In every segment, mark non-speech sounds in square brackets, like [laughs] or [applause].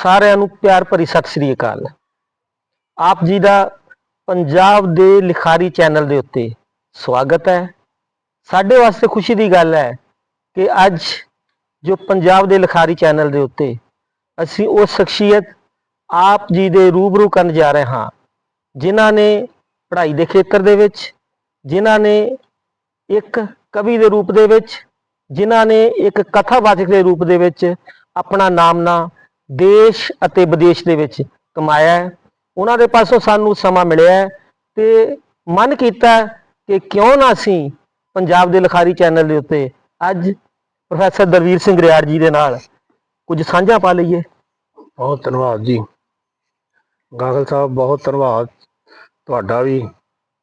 ਸਾਰਿਆਂ ਨੂੰ ਪਿਆਰ ਭਰੀ ਸਤਿ ਸ੍ਰੀ ਅਕਾਲ। ਆਪ ਜੀ ਦਾ ਪੰਜਾਬ ਦੇ ਲਿਖਾਰੀ ਚੈਨਲ ਦੇ ਉੱਤੇ ਸਵਾਗਤ ਹੈ। ਸਾਡੇ ਵਾਸਤੇ ਖੁਸ਼ੀ ਦੀ ਗੱਲ ਹੈ ਕਿ ਅੱਜ ਜੋ ਪੰਜਾਬ ਦੇ ਲਿਖਾਰੀ ਚੈਨਲ ਦੇ ਉੱਤੇ ਅਸੀਂ ਉਹ ਸ਼ਖਸੀਅਤ ਆਪ ਜੀ ਦੇ ਰੂਬਰੂ ਕਰਨ ਜਾ ਰਹੇ ਹਾਂ, ਜਿਨ੍ਹਾਂ ਨੇ ਪੜ੍ਹਾਈ ਦੇ ਖੇਤਰ ਦੇ ਵਿੱਚ, ਜਿਨ੍ਹਾਂ ਨੇ ਇੱਕ ਕਵੀ ਦੇ ਰੂਪ ਦੇ ਵਿੱਚ, ਜਿਨ੍ਹਾਂ ਨੇ ਇੱਕ ਕਥਾਵਾਚਕ ਦੇ ਰੂਪ ਦੇ ਵਿੱਚ ਆਪਣਾ ਨਾਮਨਾ ਦੇਸ਼ ਅਤੇ ਵਿਦੇਸ਼ ਦੇ ਵਿੱਚ ਕਮਾਇਆ ਹੈ। ਉਹਨਾਂ ਦੇ ਪਾਸੋਂ ਸਾਨੂੰ ਸਮਾਂ ਮਿਲਿਆ ਹੈ ਤੇ ਮਨ ਕੀਤਾ ਕਿ ਕਿਉਂ ਨਾ ਅਸੀਂ ਪੰਜਾਬ ਦੇ ਲਿਖਾਰੀ ਚੈਨਲ ਦੇ ਉੱਤੇ ਅੱਜ ਪ੍ਰੋਫੈਸਰ ਦਰਵੀਰ ਸਿੰਘ ਰਿਆੜ ਜੀ ਦੇ ਨਾਲ ਕੁਝ ਸਾਂਝਾ ਪਾ ਲਈਏ। ਬਹੁਤ ਧੰਨਵਾਦ ਜੀ। ਗਾਗਲ ਸਾਹਿਬ, ਬਹੁਤ ਧੰਨਵਾਦ ਤੁਹਾਡਾ ਵੀ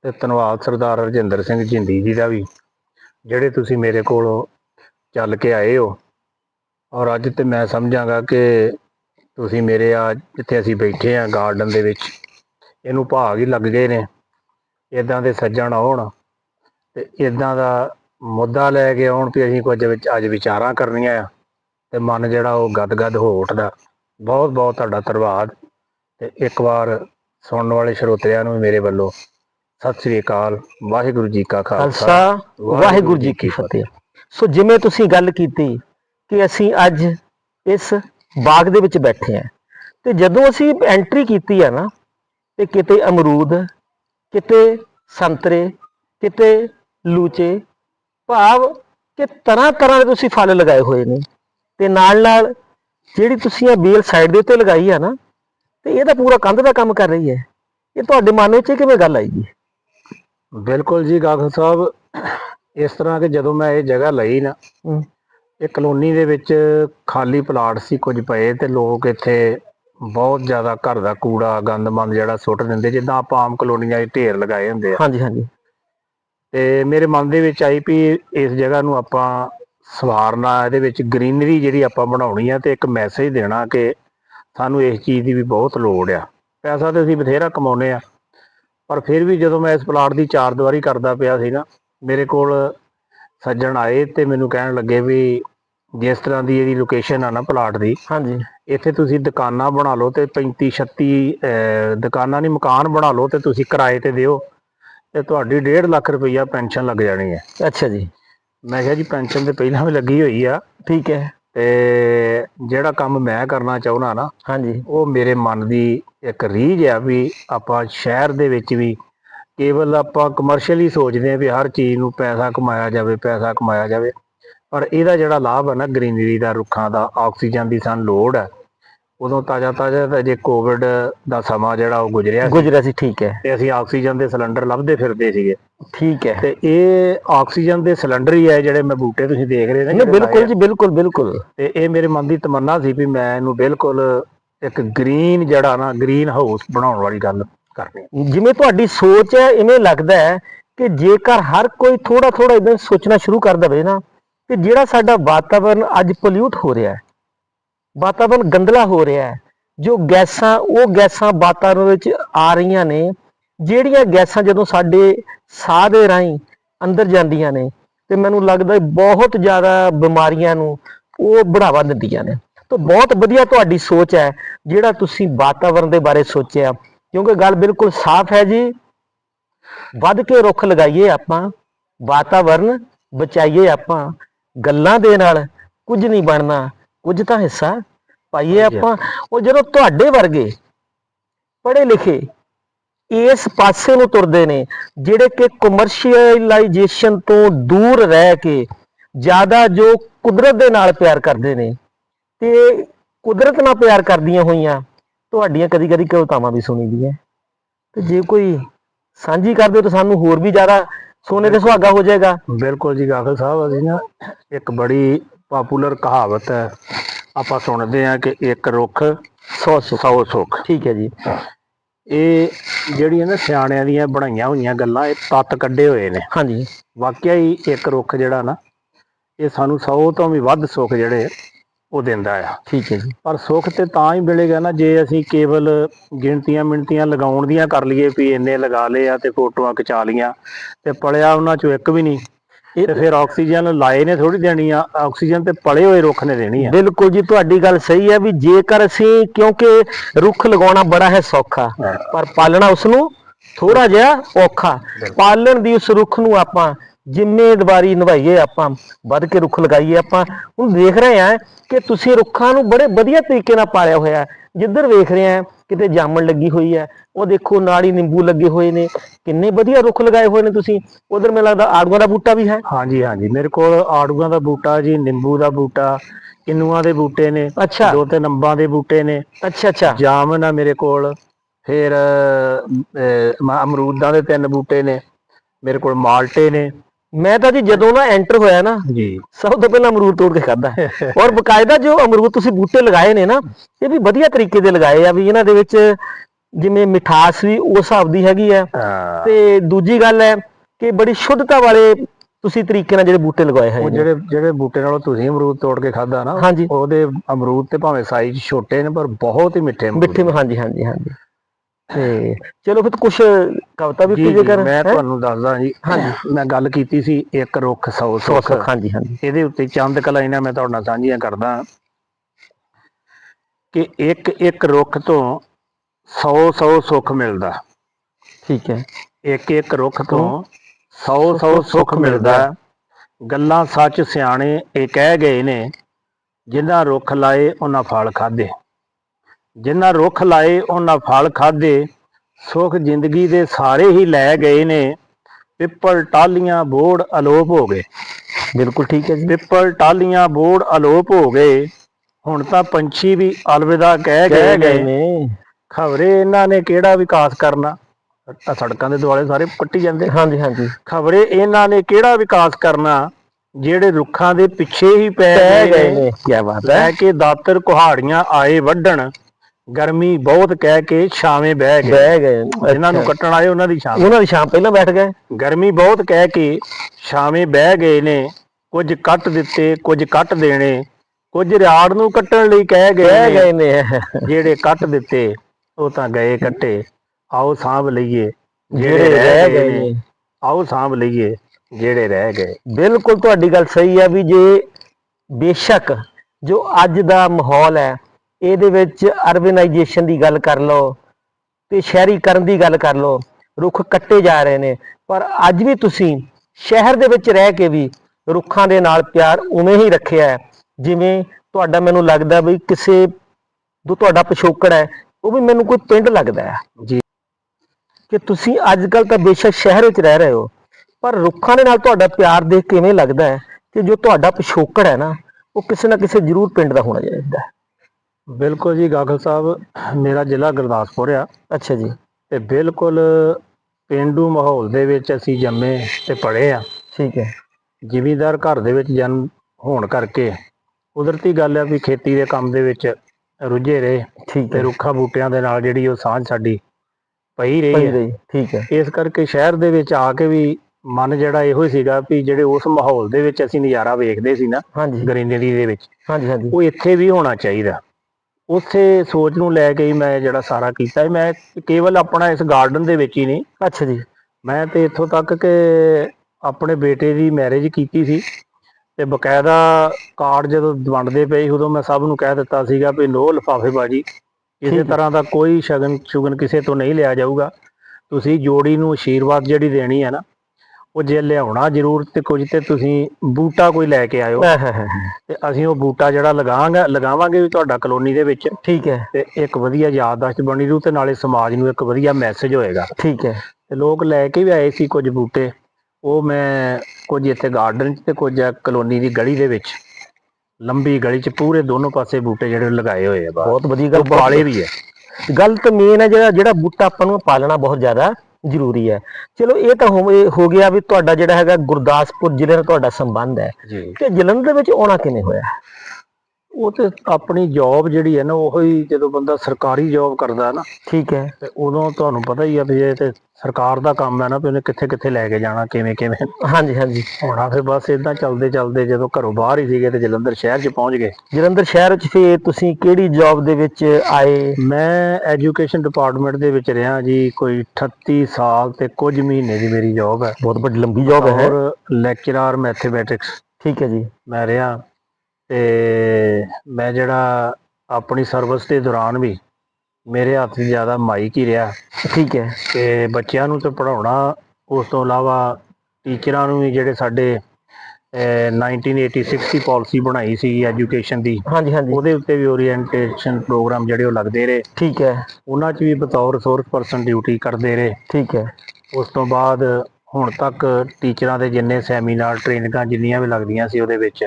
ਤੇ ਧੰਨਵਾਦ ਸਰਦਾਰ ਰਜਿੰਦਰ ਸਿੰਘ ਜਿੰਦੀ ਜੀ ਦਾ ਵੀ, ਜਿਹੜੇ ਤੁਸੀਂ ਮੇਰੇ ਕੋਲ ਚੱਲ ਕੇ ਆਏ ਹੋ। ਔਰ ਅੱਜ ਤੇ ਮੈਂ ਸਮਝਾਂਗਾ ਕਿ ਤੁਸੀਂ ਮੇਰੇ ਆ ਜਿੱਥੇ ਅਸੀਂ ਬੈਠੇ ਆ ਗਾਰਡਨ ਦੇ ਵਿੱਚ ਇਹਨੂੰ ਭਾਗ ਹੀ ਲੱਗ ਗਏ ਨੇ। ਇਦਾਂ ਦੇ ਸੱਜਣ ਆਉਣ ਤੇ ਇਦਾਂ ਦਾ ਮੁੱਦਾ ਲੈ ਕੇ ਆਉਣ ਵੀ ਅਸੀਂ ਕੁਝ ਵਿੱਚ ਅੱਜ ਵਿਚਾਰਾਂ ਕਰਨੀਆਂ ਆ ਤੇ ਮਨ ਜਿਹੜਾ ਉਹ ਗਦਗਦ ਹੋ ਉੱਠਦਾ। ਬਹੁਤ ਬਹੁਤ ਤੁਹਾਡਾ ਧੰਨਵਾਦ ਤੇ ਇੱਕ ਵਾਰ ਸੁਣਨ ਵਾਲੇ ਸਰੋਤਿਆਂ ਨੂੰ ਮੇਰੇ ਵੱਲੋਂ ਸਤਿ ਸ੍ਰੀ ਅਕਾਲ ਵਾਹਿਗੁਰੂ ਜੀ ਕਾ ਖਾਲਸਾ ਵਾਹਿਗੁਰੂ ਜੀ ਕੀ ਫਤਿਹ। ਸੋ ਜਿਵੇਂ ਤੁਸੀਂ ਗੱਲ ਕੀਤੀ ਕਿ ਅਸੀਂ ਅੱਜ ਇਸ ਬਾਗ ਦੇ ਵਿੱਚ ਬੈਠੇ ਹਾਂ ਤੇ ਜਦੋਂ ਅਸੀਂ ਐਂਟਰੀ ਕੀਤੀ ਹੈ ਨਾ ਤੇ ਕਿਤੇ ਅਮਰੂਦ ਕਿਤੇ ਸੰਤਰੇ ਕਿਤੇ ਲੂਚੇ ਭਾਵ ਕਿ ਤਰ੍ਹਾਂ ਤਰ੍ਹਾਂ ਦੇ ਤੁਸੀਂ ਫਲ ਲਗਾਏ ਹੋਏ ਨੇ। ਤੇ ਨਾਲ ਨਾਲ ਜਿਹੜੀ ਤੁਸੀਂ ਇਹ ਬੇਲ ਸਾਈਡ ਦੇ ਉੱਤੇ ਲਗਾਈ ਆ ਨਾ ਤੇ ਇਹ ਤਾਂ ਪੂਰਾ ਕੰਧ ਦਾ ਕੰਮ ਕਰ ਰਹੀ ਹੈ। ਇਹ ਤੁਹਾਡੇ ਮਨ ਵਿੱਚ ਕਿਵੇਂ ਗੱਲ ਆਈ ਜੀ? ਬਿਲਕੁਲ ਜੀ ਗਾਖਲ ਸਾਹਿਬ ਇਸ ਤਰ੍ਹਾਂ ਕਿ ਜਦੋਂ ਮੈਂ ਇਹ ਜਗ੍ਹਾ ਲਈ ਨਾ। ਇਹ ਕਲੋਨੀ ਦੇ ਵਿੱਚ ਖਾਲੀ ਪਲਾਟ ਸੀ ਕੁਝ ਪਏ ਤੇ ਲੋਕ ਇੱਥੇ ਬਹੁਤ ਜ਼ਿਆਦਾ ਘਰ ਦਾ ਕੂੜਾ ਗੰਦਮੰਦ ਜਿਹੜਾ ਸੁੱਟ ਦਿੰਦੇ ਜਿੱਦਾਂ ਆਪਾਂ ਆਮ ਕਲੋਨੀਆਂ 'ਚ ਢੇਰ ਲਗਾਏ ਹੁੰਦੇ ਆ। ਹਾਂਜੀ ਹਾਂਜੀ। ਤੇ ਮੇਰੇ ਮਨ ਦੇ ਵਿੱਚ ਆਈ ਵੀ ਇਸ ਜਗ੍ਹਾ ਨੂੰ ਆਪਾਂ ਸਵਾਰਨਾ ਇਹਦੇ ਵਿੱਚ ਗ੍ਰੀਨਰੀ ਜਿਹੜੀ ਆਪਾਂ ਬਣਾਉਣੀ ਆ ਤੇ ਇੱਕ ਮੈਸੇਜ ਦੇਣਾ ਕਿ ਸਾਨੂੰ ਇਸ ਚੀਜ਼ ਦੀ ਵੀ ਬਹੁਤ ਲੋੜ ਆ। ਪੈਸਾ ਤੇ ਅਸੀਂ ਬਥੇਰਾ ਕਮਾਉਨੇ ਆ ਪਰ ਫਿਰ ਵੀ ਜਦੋਂ ਮੈਂ ਇਸ ਪਲਾਟ ਦੀ ਚਾਰ ਦੀਵਾਰੀ ਕਰਦਾ ਪਿਆ ਸੀ ਨਾ ਮੇਰੇ ਕੋਲ ਸੱਜਣ ਆਏ ਤੇ ਮੈਨੂੰ ਕਹਿਣ ਲੱਗੇ ਵੀ ਜਿਸ ਤਰ੍ਹਾਂ ਦੀ ਇਹਦੀ ਲੋਕੇਸ਼ਨ ਆ ਨਾ ਪਲਾਟ ਦੀ ਹਾਂਜੀ। ਇੱਥੇ ਤੁਸੀਂ ਦੁਕਾਨਾਂ ਬਣਾ ਲਓ ਤੇ 35 36 ਅਹ, ਦੁਕਾਨਾਂ ਨਹੀਂ ਮਕਾਨ ਬਣਾ ਲਓ ਤੇ ਤੁਸੀਂ ਕਿਰਾਏ ਤੇ ਦਿਓ ਤੇ ਤੁਹਾਡੀ 1.5 ਲੱਖ ਰੁਪਈਆ ਪੈਨਸ਼ਨ ਲੱਗ ਜਾਣੀ ਹੈ। ਅੱਛਾ ਜੀ। ਮੈਂ ਕਿਹਾ ਜੀ ਪੈਨਸ਼ਨ ਤੇ ਪਹਿਲਾਂ ਵੀ ਲੱਗੀ ਹੋਈ ਆ ਠੀਕ ਹੈ। ਤੇ ਜਿਹੜਾ ਕੰਮ ਮੈਂ ਕਰਨਾ ਚਾਹੁੰਦਾ ਨਾ ਹਾਂਜੀ। ਉਹ ਮੇਰੇ ਮਨ ਦੀ ਇੱਕ ਰੀਝ ਆ ਵੀ ਆਪਾਂ ਸ਼ਹਿਰ ਦੇ ਵਿੱਚ ਵੀ ਕੇਵਲ ਆਪਾਂ ਕਮਰਸ਼ੀਅਲੀ ਸੋਚਦੇ ਆ ਵੀ ਹਰ ਚੀਜ਼ ਨੂੰ ਪੈਸਾ ਕਮਾਇਆ ਜਾਵੇ ਪੈਸਾ ਕਮਾਇਆ ਜਾਵੇ। ਪਰ ਇਹਦਾ ਜਿਹੜਾ ਲਾਭ ਹੈ ਨਾ ਗ੍ਰੀਨਰੀ ਦਾ ਰੁੱਖਾਂ ਦਾ ਆਕਸੀਜਨ ਦੀ ਸਾਨੂੰ ਲੋੜ ਹੈ ਉਦੋਂ ਤਾਜ਼ਾ ਤਾਜ਼ਾ ਜੇ ਕੋਵਿਡ ਦਾ ਸਮਾਂ ਜਿਹੜਾ ਉਹ ਗੁਜ਼ਰਿਆ ਸੀ ਗੁਜਰਿਆ ਸੀ ਠੀਕ ਹੈ। ਤੇ ਅਸੀਂ ਆਕਸੀਜਨ ਦੇ ਸਿਲੰਡਰ ਲੱਭਦੇ ਫਿਰਦੇ ਸੀਗੇ। ਠੀਕ ਹੈ। ਤੇ ਇਹ ਆਕਸੀਜਨ ਦੇ ਸਿਲੰਡਰ ਹੀ ਹੈ ਜਿਹੜੇ ਮੈਂ ਬੂਟੇ ਤੁਸੀਂ ਦੇਖ ਰਹੇ ਨੇ ਨਹੀਂ ਬਿਲਕੁਲ। ਜੀ ਬਿਲਕੁਲ ਬਿਲਕੁਲ। ਤੇ ਇਹ ਮੇਰੇ ਮਨ ਦੀ ਤਮੰਨਾ ਸੀ ਵੀ ਮੈਂ ਇਹਨੂੰ ਬਿਲਕੁਲ ਇੱਕ ਗ੍ਰੀਨ ਜਿਹੜਾ ਨਾ ਗ੍ਰੀਨ ਹਾਊਸ ਬਣਾਉਣ ਵਾਲੀ ਗੱਲ। ਕਰਨੀ ਹੈ। ਜਿਵੇਂ ਤੁਹਾਡੀ ਸੋਚ ਹੈ, ਇਵੇਂ ਲੱਗਦਾ ਹੈ ਕਿ ਜੇਕਰ ਹਰ ਕੋਈ ਥੋੜਾ ਥੋੜਾ ਇਦਾਂ ਸੋਚਣਾ ਸ਼ੁਰੂ ਕਰ ਦਵੇ ਨਾ, ਕਿ ਜਿਹੜਾ ਸਾਡਾ ਵਾਤਾਵਰਨ ਅੱਜ ਪੋਲਿਊਟ ਹੋ ਰਿਹਾ ਹੈ, ਵਾਤਾਵਰਨ ਗੰਦਲਾ ਹੋ ਰਿਹਾ ਹੈ, ਜੋ ਗੈਸਾਂ, ਉਹ ਗੈਸਾਂ ਵਾਤਾਵਰਨ ਵਿੱਚ ਆ ਰਹੀਆਂ ਨੇ, ਜਿਹੜੀਆਂ ਗੈਸਾਂ ਜਦੋਂ ਸਾਡੇ ਸਾਹ ਦੇ ਰਾਹੀਂ ਅੰਦਰ ਜਾਂਦੀਆਂ ਨੇ, ਤੇ ਮੈਨੂੰ ਲੱਗਦਾ ਬਹੁਤ ਜ਼ਿਆਦਾ ਬਿਮਾਰੀਆਂ ਨੂੰ ਉਹ ਬੜਾਵਾ ਦਿੰਦੀਆਂ ਨੇ ਤਾਂ ਬਹੁਤ ਵਧੀਆ ਤੁਹਾਡੀ ਸੋਚ ਹੈ, ਜਿਹੜਾ ਤੁਸੀਂ ਵਾਤਾਵਰਨ ਦੇ ਬਾਰੇ ਸੋਚਿਆ ਕਿਉਂਕਿ ਗੱਲ ਬਿਲਕੁਲ ਸਾਫ਼ ਹੈ ਜੀ ਵੱਧ ਕੇ ਰੁੱਖ ਲਗਾਈਏ ਆਪਾਂ ਵਾਤਾਵਰਨ ਬਚਾਈਏ ਆਪਾਂ ਗੱਲਾਂ ਦੇ ਨਾਲ ਕੁਝ ਨਹੀਂ ਬਣਨਾ ਕੁਝ ਤਾਂ ਹਿੱਸਾ ਪਾਈਏ। ਆਪਾਂ ਉਹ ਜਦੋਂ ਤੁਹਾਡੇ ਵਰਗੇ ਪੜ੍ਹੇ ਲਿਖੇ ਇਸ ਪਾਸੇ ਨੂੰ ਤੁਰਦੇ ਨੇ ਜਿਹੜੇ ਕਿ ਕਮਰਸ਼ੀਅਲਾਈਜੇਸ਼ਨ ਤੋਂ ਦੂਰ ਰਹਿ ਕੇ ਜ਼ਿਆਦਾ ਜੋ ਕੁਦਰਤ ਦੇ ਨਾਲ ਪਿਆਰ ਕਰਦੇ ਨੇ ਤੇ ਕੁਦਰਤ ਨਾਲ ਪਿਆਰ ਕਰਦੀਆਂ ਹੋਈਆਂ ਤੁਹਾਡੀਆਂ ਕਦੀ ਕਦੀ ਕਵਿਤਾਵਾਂ ਵੀ ਸੁਣੀ ਦੀਆਂ। ਤੇ ਜੇ ਕੋਈ ਸਾਂਝੀ ਕਰਦੇ ਹੋ ਤਾਂ ਸਾਨੂੰ ਹੋਰ ਵੀ ਜ਼ਿਆਦਾ ਸੋਨੇ ਤੇ ਸੁਹਾਗਾ ਹੋ ਜਾਏਗਾ। ਬਿਲਕੁਲ ਜੀ ਗਾਖਲ ਸਾਹਿਬ ਅਸੀਂ ਨਾ ਇੱਕ ਬੜੀ ਪਪੂਲਰ ਕਹਾਵਤ ਹੈ। ਆਪਾਂ ਸੁਣਦੇ ਆ ਕਿ ਇੱਕ ਰੁੱਖ 100 ਸੁੱਖ। 100 ਸੁੱਖ। ਠੀਕ ਹੈ ਜੀ। ਇਹ ਜਿਹੜੀਆਂ ਨਾ ਸਿਆਣਿਆਂ ਦੀਆਂ ਬਣਾਈਆਂ ਹੋਈਆਂ ਗੱਲਾਂ ਇਹ ਤੱਤ ਕੱਢੇ ਹੋਏ ਨੇ। ਹਾਂਜੀ। ਵਾਕਿਆ ਹੀ ਇੱਕ ਰੁੱਖ ਜਿਹੜਾ ਨਾ ਇਹ ਸਾਨੂੰ 100 ਤੋਂ ਵੀ ਵੱਧ ਸੁੱਖ ਜਿਹੜੇ ਉਹ ਦਿੰਦਾ ਆ। ਠੀਕ ਹੈ ਜੀ। ਪਰ ਸੁੱਖ ਤੇ ਤਾਂ ਹੀ ਮਿਲੇਗਾ ਨਾ ਜੇ ਅਸੀਂ ਕੇਵਲ ਗਿਣਤੀਆਂ ਮਿੰਟੀਆਂ ਲਗਾਉਣ ਦੀਆਂ ਕਰ ਲਈਏ ਵੀ ਇੰਨੇ ਲਗਾ ਲਏ ਆ ਤੇ ਫੋਟੋਆਂ ਖਿਚਾ ਲੀਆਂ ਤੇ ਪਲਿਆ ਉਹਨਾਂ ਚੋਂ ਇੱਕ ਵੀ ਨਹੀਂ ਇਹ ਤੇ ਫਿਰ ਆਕਸੀਜਨ ਲਾਏ ਨੇ ਥੋੜੀ ਦੇਣੀ ਆ ਆਕਸੀਜਨ ਤੇ ਪਲੇ ਹੋਏ ਰੁੱਖ ਨੇ ਦੇਣੀ ਆ। ਬਿਲਕੁਲ ਜੀ ਤੁਹਾਡੀ ਗੱਲ ਸਹੀ ਹੈ ਵੀ ਜੇਕਰ ਅਸੀਂ ਕਿਉਂਕਿ ਰੁੱਖ ਲਗਾਉਣਾ ਬੜਾ ਹੈ ਸੌਖਾ। ਪਰ ਪਾਲਣਾ ਉਸ ਨੂੰ ਥੋੜਾ ਜਿਹਾ ਔਖਾ। ਪਾਲਣ ਦੀ ਉਸ ਰੁੱਖ ਨੂੰ ਆਪਾਂ ਜ਼ਿੰਮੇਵਾਰੀ ਨਿਭਾਈਏ ਆਪਾਂ ਵੱਧ ਕੇ ਰੁੱਖ ਲਗਾਈਏ ਆਪਾਂ ਹੁਣ ਦੇਖ ਰਹੇ ਆ ਕਿ ਤੁਸੀਂ ਰੁੱਖਾਂ ਨੂੰ ਬੜੇ ਵਧੀਆ ਤਰੀਕੇ ਨਾਲ ਪਾਲਿਆ ਹੋਇਆ ਹੈ। ਜਿੱਧਰ ਵੇਖ ਰਹੇ ਆ ਕਿਤੇ ਜਾਮਣ ਲੱਗੀ ਹੋਈ ਹੈ ਉਹ ਦੇਖੋ ਨਾੜੀ ਨਿੰਬੂ ਲੱਗੇ ਹੋਏ ਨੇ ਕਿੰਨੇ ਵਧੀਆ ਰੁੱਖ ਲਗਾਏ ਹੋਏ ਨੇ ਤੁਸੀਂ। ਉਧਰ ਮੈਨੂੰ ਲੱਗਦਾ ਆੜੂਆਂ ਦਾ ਬੂਟਾ ਵੀ ਹੈ। ਹਾਂਜੀ ਹਾਂਜੀ ਮੇਰੇ ਕੋਲ ਆੜੂਆਂ ਦਾ ਬੂਟਾ ਜੀ ਨਿੰਬੂ ਦਾ ਬੂਟਾ ਕਿੰਨੂਆਂ ਦੇ ਬੂਟੇ ਨੇ ਅੱਛਾ। ਦੋ ਤਿੰਨ ਅੰਬਾਂ ਦੇ ਬੂਟੇ ਨੇ। ਅੱਛਾ ਅੱਛਾ। ਜਾਮਨ ਆ ਮੇਰੇ ਕੋਲ ਫਿਰ ਅਮਰੂਦਾਂ ਦੇ ਤਿੰਨ ਬੂਟੇ ਨੇ ਮੇਰੇ ਕੋਲ ਮਾਲਟੇ ਨੇ। ਮੈਂ ਤਾਂ ਜੀ ਜਦੋਂ ਨਾ ਐਂਟਰ ਹੋਇਆ ਨਾ ਜੀ। ਸਭ ਤੋਂ ਪਹਿਲਾਂ ਅਮਰੂਦ ਤੋੜ ਕੇ ਖਾਦਾ ਔਰ ਬਕਾਇਦਾ ਜੋ ਅਮਰੂਦ ਤੁਸੀਂ ਬੂਟੇ ਲਗਾਏ ਨੇ ਨਾ ਇਹ ਵੀ ਵਧੀਆ ਤਰੀਕੇ ਦੇ ਲਗਾਏ ਆ ਵੀ ਇਹਨਾਂ ਦੇ ਵਿੱਚ ਜਿਵੇਂ ਮਿਠਾਸ ਵੀ ਉਸ ਹਿਸਾਬ ਦੀ ਹੈਗੀ ਆ। ਤੇ ਦੂਜੀ ਗੱਲ ਹੈ ਕਿ ਬੜੀ ਸ਼ੁੱਧਤਾ ਵਾਲੇ ਤੁਸੀਂ ਤਰੀਕੇ ਨਾਲ ਜਿਹੜੇ ਬੂਟੇ ਲਗਾਏ ਹੋਏ ਉਹ ਨੇ। ਜਿਹੜੇ ਜਿਹੜੇ ਬੂਟੇ ਨਾਲੋਂ ਤੁਸੀਂ ਅਮਰੂਦ ਤੋੜ ਕੇ ਖਾਦਾ ਨਾ ਉਹਦੇ ਅਮਰੂਦ ਤੇ ਭਾਵੇਂ ਸਾਈਜ਼ ਛੋਟੇ ਨੇ ਪਰ ਬਹੁਤ ਹੀ ਮਿੱਠੇ ਮਿੱਠੇ ਹਾਂਜੀ ਹਾਂਜੀ ਹਾਂਜੀ। ਤੇ ਚਲੋ ਫਿਰ ਕੁਝ ਕਵਤਾ ਵੀ ਜੀ, ਕੋਈ ਜੀ, ਜੇਕਰ ਮੈਂ? ਤੁਹਾਨੂੰ ਦੱਸਦਾ ਜੀ। ਮੈਂ ਗੱਲ ਕੀਤੀ ਸੀ ਇੱਕ ਰੁੱਖ 100 ਸੌ ਸੁੱਖ ਹਾਂਜੀ ਹਾਂਜੀ। ਇਹਦੇ ਉੱਤੇ ਚੰਦ ਕਲਾਈਨਾਂ ਮੈਂ ਤੁਹਾਡੇ ਨਾਲ ਸਾਂਝੀਆਂ ਕਰਦਾ। ਕਿ ਇੱਕ ਇੱਕ ਰੁੱਖ ਤੋਂ 100 100 ਸੁੱਖ ਮਿਲਦਾ। ਠੀਕ ਹੈ। ਇੱਕ ਇੱਕ ਰੁੱਖ ਤੋਂ 100 100 ਸੁੱਖ ਮਿਲਦਾ। ਗੱਲਾਂ ਸੱਚ ਸਿਆਣੇ ਇਹ ਕਹਿ ਗਏ ਨੇ ਜਿਨ੍ਹਾਂ ਰੁੱਖ ਲਾਏ ਉਹਨਾਂ ਫਲ ਖਾਦੇ ਜਿਨ੍ਹਾਂ ਰੁੱਖ ਲਾਏ ਉਹਨਾਂ ਫਲ ਖਾਦੇ ਸੁੱਖ ਜ਼ਿੰਦਗੀ ਦੇ ਸਾਰੇ ਹੀ ਲੈ ਗਏ ਨੇ। ਪਿੱਪਲ ਟਾਲੀਆਂ ਬੋੜ ਅਲੋਪ ਹੋ ਗਏ। ਬਿਲਕੁਲ ਠੀਕ ਹੈ ਜੀ। ਪਿੱਪਲ ਟਾਲੀਆਂ ਬੋੜ ਅਲੋਪ ਹੋ ਗਏ। ਹੁਣ ਤਾਂ ਪੰਛੀ ਵੀ ਅਲਵਿਦਾ ਕਹਿ ਗਏ ਨੇ। ਖਬਰੇ ਇਹਨਾਂ ਨੇ ਕਿਹੜਾ ਵਿਕਾਸ ਕਰਨਾ? ਆਹ ਸੜਕਾਂ ਦੇ ਦੁਆਲੇ ਸਾਰੇ ਕੱਟੀ ਜਾਂਦੇ। ਹਾਂਜੀ ਹਾਂਜੀ। ਖਬਰੇ ਇਹਨਾਂ ਨੇ ਕਿਹੜਾ ਵਿਕਾਸ ਕਰਨਾ? ਜਿਹੜੇ ਰੁੱਖਾਂ ਦੇ ਪਿੱਛੇ ਹੀ ਪੈ ਗਏ ਨੇ। ਕੀ ਬਾਤ ਹੈ। ਕੇ ਦਾਤਰ ਕੁਹਾੜੀਆਂ ਆਏ ਵੱਢਣ। ਗਰਮੀ ਬਹੁਤ ਕਹਿ ਕੇ ਛਾਵੇਂ ਬਹਿ ਗਏ। ਬਹਿ ਗਏ। ਜਿਨ੍ਹਾਂ ਨੂੰ ਕੱਟਣ ਆਏ ਉਹਨਾਂ ਦੀ ਛਾਂ। ਉਹਨਾਂ ਦੀ ਸ਼ਾਮ ਪਹਿਲਾਂ ਬੈਠ ਗਏ। ਗਰਮੀ ਬਹੁਤ ਕਹਿ ਕੇ ਛਾਵੇਂ ਬਹਿ ਗਏ ਨੇ ਕੁਝ ਕੱਟ ਦਿੱਤੇ ਕੁਝ ਕੱਟ ਦੇਣੇ ਕੁਝ ਰਿਆੜ ਨੂੰ ਕੱਟਣ ਲਈ ਕਹਿ ਗਏ ਕਹਿ ਗਏ ਨੇ। ਜਿਹੜੇ ਕੱਟ ਦਿੱਤੇ ਉਹ ਤਾਂ ਗਏ ਕੱਟੇ। ਆਓ ਸਾਂਭ ਲਈਏ ਜਿਹੜੇ ਰਹਿ ਗਏ ਨੇ। ਆਓ ਸਾਂਭ ਲਈਏ ਜਿਹੜੇ ਰਹਿ ਗਏ। ਬਿਲਕੁਲ ਤੁਹਾਡੀ ਗੱਲ ਸਹੀ ਹੈ ਵੀ ਜੇ ਬੇਸ਼ੱਕ ਜੋ ਅੱਜ ਦਾ ਮਾਹੌਲ ਹੈ ਇਹਦੇ ਵਿੱਚ ਅਰਬਨਾਈਜੇਸ਼ਨ ਦੀ ਗੱਲ ਕਰ ਲਓ ਤੇ ਸ਼ਹਿਰੀਕਰਨ ਦੀ ਗੱਲ ਕਰ ਲਓ ਰੁੱਖ ਕੱਟੇ ਜਾ ਰਹੇ ਨੇ। ਪਰ ਅੱਜ ਵੀ ਤੁਸੀਂ ਸ਼ਹਿਰ ਦੇ ਵਿੱਚ ਰਹਿ ਕੇ ਵੀ ਰੁੱਖਾਂ ਦੇ ਨਾਲ ਪਿਆਰ ਉਵੇਂ ਹੀ ਰੱਖਿਆ ਜਿਵੇਂ ਤੁਹਾਡਾ ਮੈਨੂੰ ਲੱਗਦਾ ਵੀ ਕਿਸੇ ਜੋ ਤੁਹਾਡਾ ਪਿਛੋਕੜ ਹੈ ਉਹ ਵੀ ਮੈਨੂੰ ਕੋਈ ਪਿੰਡ ਲੱਗਦਾ ਹੈ। ਜੀ। ਕਿ ਤੁਸੀਂ ਅੱਜ ਕੱਲ ਤਾਂ ਬੇਸ਼ੱਕ ਸ਼ਹਿਰ ਵਿੱਚ ਰਹਿ ਰਹੇ ਹੋ ਪਰ ਰੁੱਖਾਂ ਦੇ ਨਾਲ ਤੁਹਾਡਾ ਪਿਆਰ ਦੇਖ ਕਿਵੇਂ ਲੱਗਦਾ ਹੈ ਕਿ ਜੋ ਤੁਹਾਡਾ ਪਿਛੋਕੜ ਹੈ ਨਾ ਉਹ ਕਿਸੇ ਨਾ ਕਿਸੇ ਜ਼ਰੂਰ ਪਿੰਡ ਦਾ ਹੋਣਾ ਚਾਹੀਦਾ ਹੈ। ਬਿਲਕੁਲ ਜੀ ਗਾਗਲ ਸਾਹਿਬ ਮੇਰਾ ਜ਼ਿਲ੍ਹਾ ਗੁਰਦਾਸਪੁਰ ਆ। ਅੱਛਾ ਜੀ ਤੇ ਬਿਲਕੁਲ ਪੇਂਡੂ ਮਾਹੌਲ ਦੇ ਵਿੱਚ ਅਸੀਂ ਜੰਮੇ ਤੇ ਪੜ੍ਹੇ ਆ ਠੀਕ ਹੈ। ਜ਼ਿਮੀਂਦਾਰ ਘਰ ਦੇ ਵਿੱਚ ਜਨਮ ਹੋਣ ਕਰਕੇ ਕੁਦਰਤੀ ਗੱਲ ਹੈ ਵੀ ਖੇਤੀ ਦੇ ਕੰਮ ਦੇ ਵਿੱਚ ਰੁੱਝੇ ਰਹੇ ਠੀਕ ਤੇ ਰੁੱਖਾਂ ਬੂਟਿਆਂ ਦੇ ਨਾਲ ਜਿਹੜੀ ਉਹ ਸਾਂਝ ਸਾਡੀ ਪਈ ਰਹੀ ਹੈ। ਠੀਕ ਹੈ। ਇਸ ਕਰਕੇ ਸ਼ਹਿਰ ਦੇ ਵਿੱਚ ਆ ਕੇ ਵੀ ਮਨ ਜਿਹੜਾ ਇਹੋ ਹੀ ਸੀਗਾ ਵੀ ਜਿਹੜੇ ਉਸ ਮਾਹੌਲ ਦੇ ਵਿੱਚ ਅਸੀਂ ਨਜ਼ਾਰਾ ਵੇਖਦੇ ਸੀ ਨਾ ਹਾਂਜੀ। ਗ੍ਰੀਨਰੀ ਦੇ ਵਿੱਚ ਹਾਂਜੀ ਹਾਂਜੀ। ਉਹ ਇੱਥੇ ਵੀ ਹੋਣਾ ਚਾਹੀਦਾ। ਉਸੇ ਸੋਚ ਨੂੰ ਲੈ ਕੇ ਹੀ ਮੈਂ ਜਿਹੜਾ ਸਾਰਾ ਕੀਤਾ ਹੈ। ਮੈਂ ਕੇਵਲ ਆਪਣਾ ਇਸ ਗਾਰਡਨ ਦੇ ਵਿੱਚ ਹੀ ਨਹੀਂ ਅੱਛਾ ਜੀ ਮੈਂ ਤੇ ਇੱਥੋਂ ਤੱਕ ਕਿ ਆਪਣੇ ਬੇਟੇ ਦੀ ਮੈਰਿਜ ਕੀਤੀ ਸੀ ਤੇ ਬਕਾਇਦਾ ਕਾਰਡ ਜਦੋਂ ਵੰਡਦੇ ਪਏ ਉਦੋਂ ਮੈਂ ਸਭ ਨੂੰ ਕਹਿ ਦਿੱਤਾ ਸੀਗਾ ਵੀ ਨੋ ਲਿਫਾਫੇਬਾਜੀ ਕਿਸੇ। ਤਰ੍ਹਾਂ ਦਾ ਕੋਈ ਸ਼ਗਨ ਸ਼ੁਗਨ ਕਿਸੇ ਤੋਂ ਨਹੀਂ ਲਿਆ ਜਾਊਗਾ ਤੁਸੀਂ ਜੋੜੀ ਨੂੰ ਆਸ਼ੀਰਵਾਦ ਜਿਹੜੀ ਦੇਣੀ ਹੈ ਨਾ ਉਹ ਜੇ ਲਿਆਉਣਾ ਜ਼ਰੂਰ ਤੇ ਕੁਝ ਤੇ ਤੁਸੀਂ ਬੂਟਾ ਕੋਈ ਲੈ ਕੇ ਆਇਓ। ਤੇ ਅਸੀਂ ਉਹ ਬੂਟਾ ਜਿਹੜਾ ਲਗਾਵਾਂਗੇ ਲਗਾਵਾਂਗੇ ਵੀ ਤੁਹਾਡਾ ਕਲੋਨੀ ਦੇ ਵਿੱਚ। ਠੀਕ ਹੈ। ਤੇ ਇੱਕ ਵਧੀਆ ਯਾਦਦਾਸ਼ਤ ਬਣੀ ਰੂ ਤੇ ਨਾਲੇ ਸਮਾਜ ਨੂੰ ਇੱਕ ਵਧੀਆ ਮੈਸੇਜ ਹੋਏਗਾ। ਠੀਕ ਹੈ। ਤੇ ਲੋਕ ਲੈ ਕੇ ਵੀ ਆਏ ਸੀ ਕੁਝ ਬੂਟੇ। ਉਹ ਮੈਂ ਕੁਝ ਇੱਥੇ ਗਾਰਡਨ 'ਚ ਤੇ ਕੁਝ ਕਲੋਨੀ ਦੀ ਗਲੀ ਦੇ ਵਿੱਚ। ਲੰਬੀ ਗਲੀ 'ਚ ਪੂਰੇ ਦੋਨੋਂ ਪਾਸੇ ਬੂਟੇ ਜਿਹੜੇ ਲਗਾਏ ਹੋਏ ਆ ਬਹੁਤ ਵਧੀਆ ਗੱਲ ਪਾਲੇ ਵੀ ਹੈ। ਗੱਲ ਤਾਂ ਮੇਨ ਹੈ ਜਿਹੜਾ ਜਿਹੜਾ ਬੂਟਾ ਆਪਾਂ ਨੂੰ ਪਾਲਣਾ ਬਹੁਤ ਜ਼ਿਆਦਾ। ਜ਼ਰੂਰੀ ਹੈ। ਚਲੋ ਇਹ ਤਾਂ ਹੋ ਹੋ ਗਿਆ ਵੀ ਤੁਹਾਡਾ ਜਿਹੜਾ ਹੈਗਾ ਗੁਰਦਾਸਪੁਰ ਜ਼ਿਲ੍ਹੇ ਨਾਲ ਤੁਹਾਡਾ ਸੰਬੰਧ ਹੈ ਜੀ। ਤੇ ਜਲੰਧਰ ਵਿੱਚ ਆਉਣਾ ਕਿਵੇਂ ਹੋਇਆ? ਉਹ ਤੇ ਆਪਣੀ ਜੌਬ ਜਿਹੜੀ ਹੈ ਨਾ ਉਹ ਹੀ ਜਦੋਂ ਬੰਦਾ ਸਰਕਾਰੀ ਜੌਬ ਕਰਦਾ ਨਾ ਠੀਕ ਹੈ। ਤੇ ਉਦੋਂ ਤੁਹਾਨੂੰ ਪਤਾ ਹੀ ਆ ਵੀ ਇਹ ਤੇ ਸਰਕਾਰ ਦਾ ਕੰਮ ਹੈ ਨਾ ਵੀ ਉਹਨੇ ਕਿੱਥੇ ਕਿੱਥੇ ਲੈ ਕੇ ਜਾਣਾ ਕਿਵੇਂ ਕਿਵੇਂ ਹਾਂਜੀ ਹਾਂਜੀ। ਹੋਣਾ ਫਿਰ ਬਸ ਇਦਾਂ ਚੱਲਦੇ ਚੱਲਦੇ ਜਦੋਂ ਘਰੋਂ ਬਾਹਰ ਹੀ ਸੀਗੇ ਤੇ ਜਲੰਧਰ ਸ਼ਹਿਰ 'ਚ ਪਹੁੰਚ ਗਏ। ਜਲੰਧਰ ਸ਼ਹਿਰ ਵਿੱਚ ਫੇਰ ਤੁਸੀਂ ਕਿਹੜੀ ਜੌਬ ਦੇ ਵਿੱਚ ਆਏ? ਮੈਂ ਐਜੂਕੇਸ਼ਨ ਡਿਪਾਰਟਮੈਂਟ ਦੇ ਵਿੱਚ ਰਿਹਾ ਜੀ ਕੋਈ 38 ਸਾਲ ਤੇ ਕੁਝ ਮਹੀਨੇ ਦੀ ਮੇਰੀ ਜੌਬ ਹੈ। ਬਹੁਤ ਵੱਡੀ ਲੰਬੀ ਜੌਬ ਹੈ। ਔਰ ਲੈਕਚਰਰ ਮੈਥਮੈਟਿਕਸ ਠੀਕ ਹੈ ਜੀ। ਮੈਂ ਰਿਹਾ ਤੇ ਮੈਂ ਜਿਹੜਾ ਆਪਣੀ ਸਰਵਿਸ ਦੇ ਦੌਰਾਨ ਵੀ ਮੇਰੇ ਹੱਥ ਜ਼ਿਆਦਾ ਮਾਈਕ ਹੀ ਰਿਹਾ। ਠੀਕ ਹੈ। ਤੇ ਬੱਚਿਆਂ ਨੂੰ ਤੇ ਪੜਾਉਣਾ ਉਸ ਤੋਂ ਇਲਾਵਾ ਟੀਚਰਾਂ ਨੂੰ ਵੀ ਜਿਹੜੇ ਸਾਡੇ ਅਹ, 1986 ਦੀ ਪਾਲਿਸੀ ਬਣਾਈ ਸੀ ਐਜੂਕੇਸ਼ਨ ਦੀ ਹਾਂਜੀ ਹਾਂਜੀ। ਉਹਦੇ ਉੱਤੇ ਵੀ ਓਰੀਐਂਟੇਸ਼ਨ ਪ੍ਰੋਗਰਾਮ ਜਿਹੜੇ ਉਹ ਲੱਗਦੇ ਰਹੇ। ਠੀਕ ਹੈ। ਉਹਨਾਂ 'ਚ ਵੀ ਬਤੌਰ ਰਿਸੋਰਸ ਪਰਸਨ ਡਿਊਟੀ ਕਰਦੇ ਰਹੇ। ਠੀਕ ਹੈ। ਉਸ ਤੋਂ ਬਾਅਦ ਹੁਣ ਤੱਕ ਟੀਚਰਾਂ ਦੇ ਜਿੰਨੇ ਸੈਮੀਨਾਰ ਟ੍ਰੇਨਿੰਗਾਂ ਜਿੰਨੀਆਂ ਵੀ ਲੱਗਦੀਆਂ ਸੀ ਉਹਦੇ ਵਿੱਚ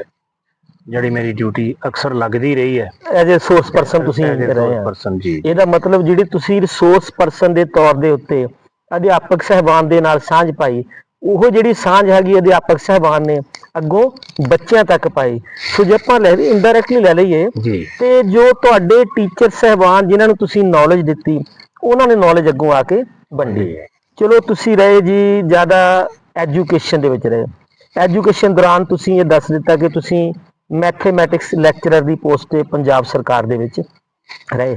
ਜਿਹੜੀ ਮੇਰੀ ਡਿਊਟੀ ਅਕਸਰ ਲੱਗਦੀ ਰਹੀ ਹੈ। ਐਜ਼ ਅ ਸੋਰਸ ਪਰਸਨ ਤੁਸੀਂ ਰਹੇ ਆ ਪਰਸਨ ਜੀ। ਇਹਦਾ ਮਤਲਬ ਜਿਹੜੀ ਤੁਸੀਂ ਰਿਸੋਰਸ ਪਰਸਨ ਦੇ ਤੌਰ ਦੇ ਉੱਤੇ ਅਧਿਆਪਕ ਸਹਿਬਾਨ ਦੇ ਨਾਲ ਸਾਂਝ ਪਾਈ ਉਹ ਜਿਹੜੀ ਸਾਂਝ ਹੈਗੀ ਅਧਿਆਪਕ ਸਹਿਬਾਨ ਨੇ ਅੱਗੋਂ ਬੱਚਿਆਂ ਤੱਕ ਪਾਈ। ਸੋ ਜੇ ਆਪਾਂ ਲੈ ਲਈ ਇਨਡਾਇਰੈਕਟਲੀ ਲੈ ਲਈਏ ਤੇ ਜੋ ਤੁਹਾਡੇ ਟੀਚਰ ਸਹਿਬਾਨ ਜਿਨ੍ਹਾਂ ਨੂੰ ਤੁਸੀਂ ਨੌਲੇਜ ਦਿੱਤੀ ਉਹਨਾਂ ਨੇ ਨੌਲੇਜ ਅੱਗੋਂ ਆ ਕੇ ਵੰਡੀ। ਚਲੋ ਤੁਸੀਂ ਰਹੇ ਜੀ ਜ਼ਿਆਦਾ ਐਜੂਕੇਸ਼ਨ ਦੇ ਵਿੱਚ ਰਹੇ। ਐਜੂਕੇਸ਼ਨ ਦੌਰਾਨ ਤੁਸੀਂ ਇਹ ਦੱਸ ਦਿੱਤਾ ਕਿ ਤੁਸੀਂ ਮੈਥਮੈਟਿਕਸ ਲੈਕਚਰਰ ਦੀ ਪੋਸਟ ਤੇ ਪੰਜਾਬ ਸਰਕਾਰ ਦੇ ਵਿੱਚ ਰਹੇ।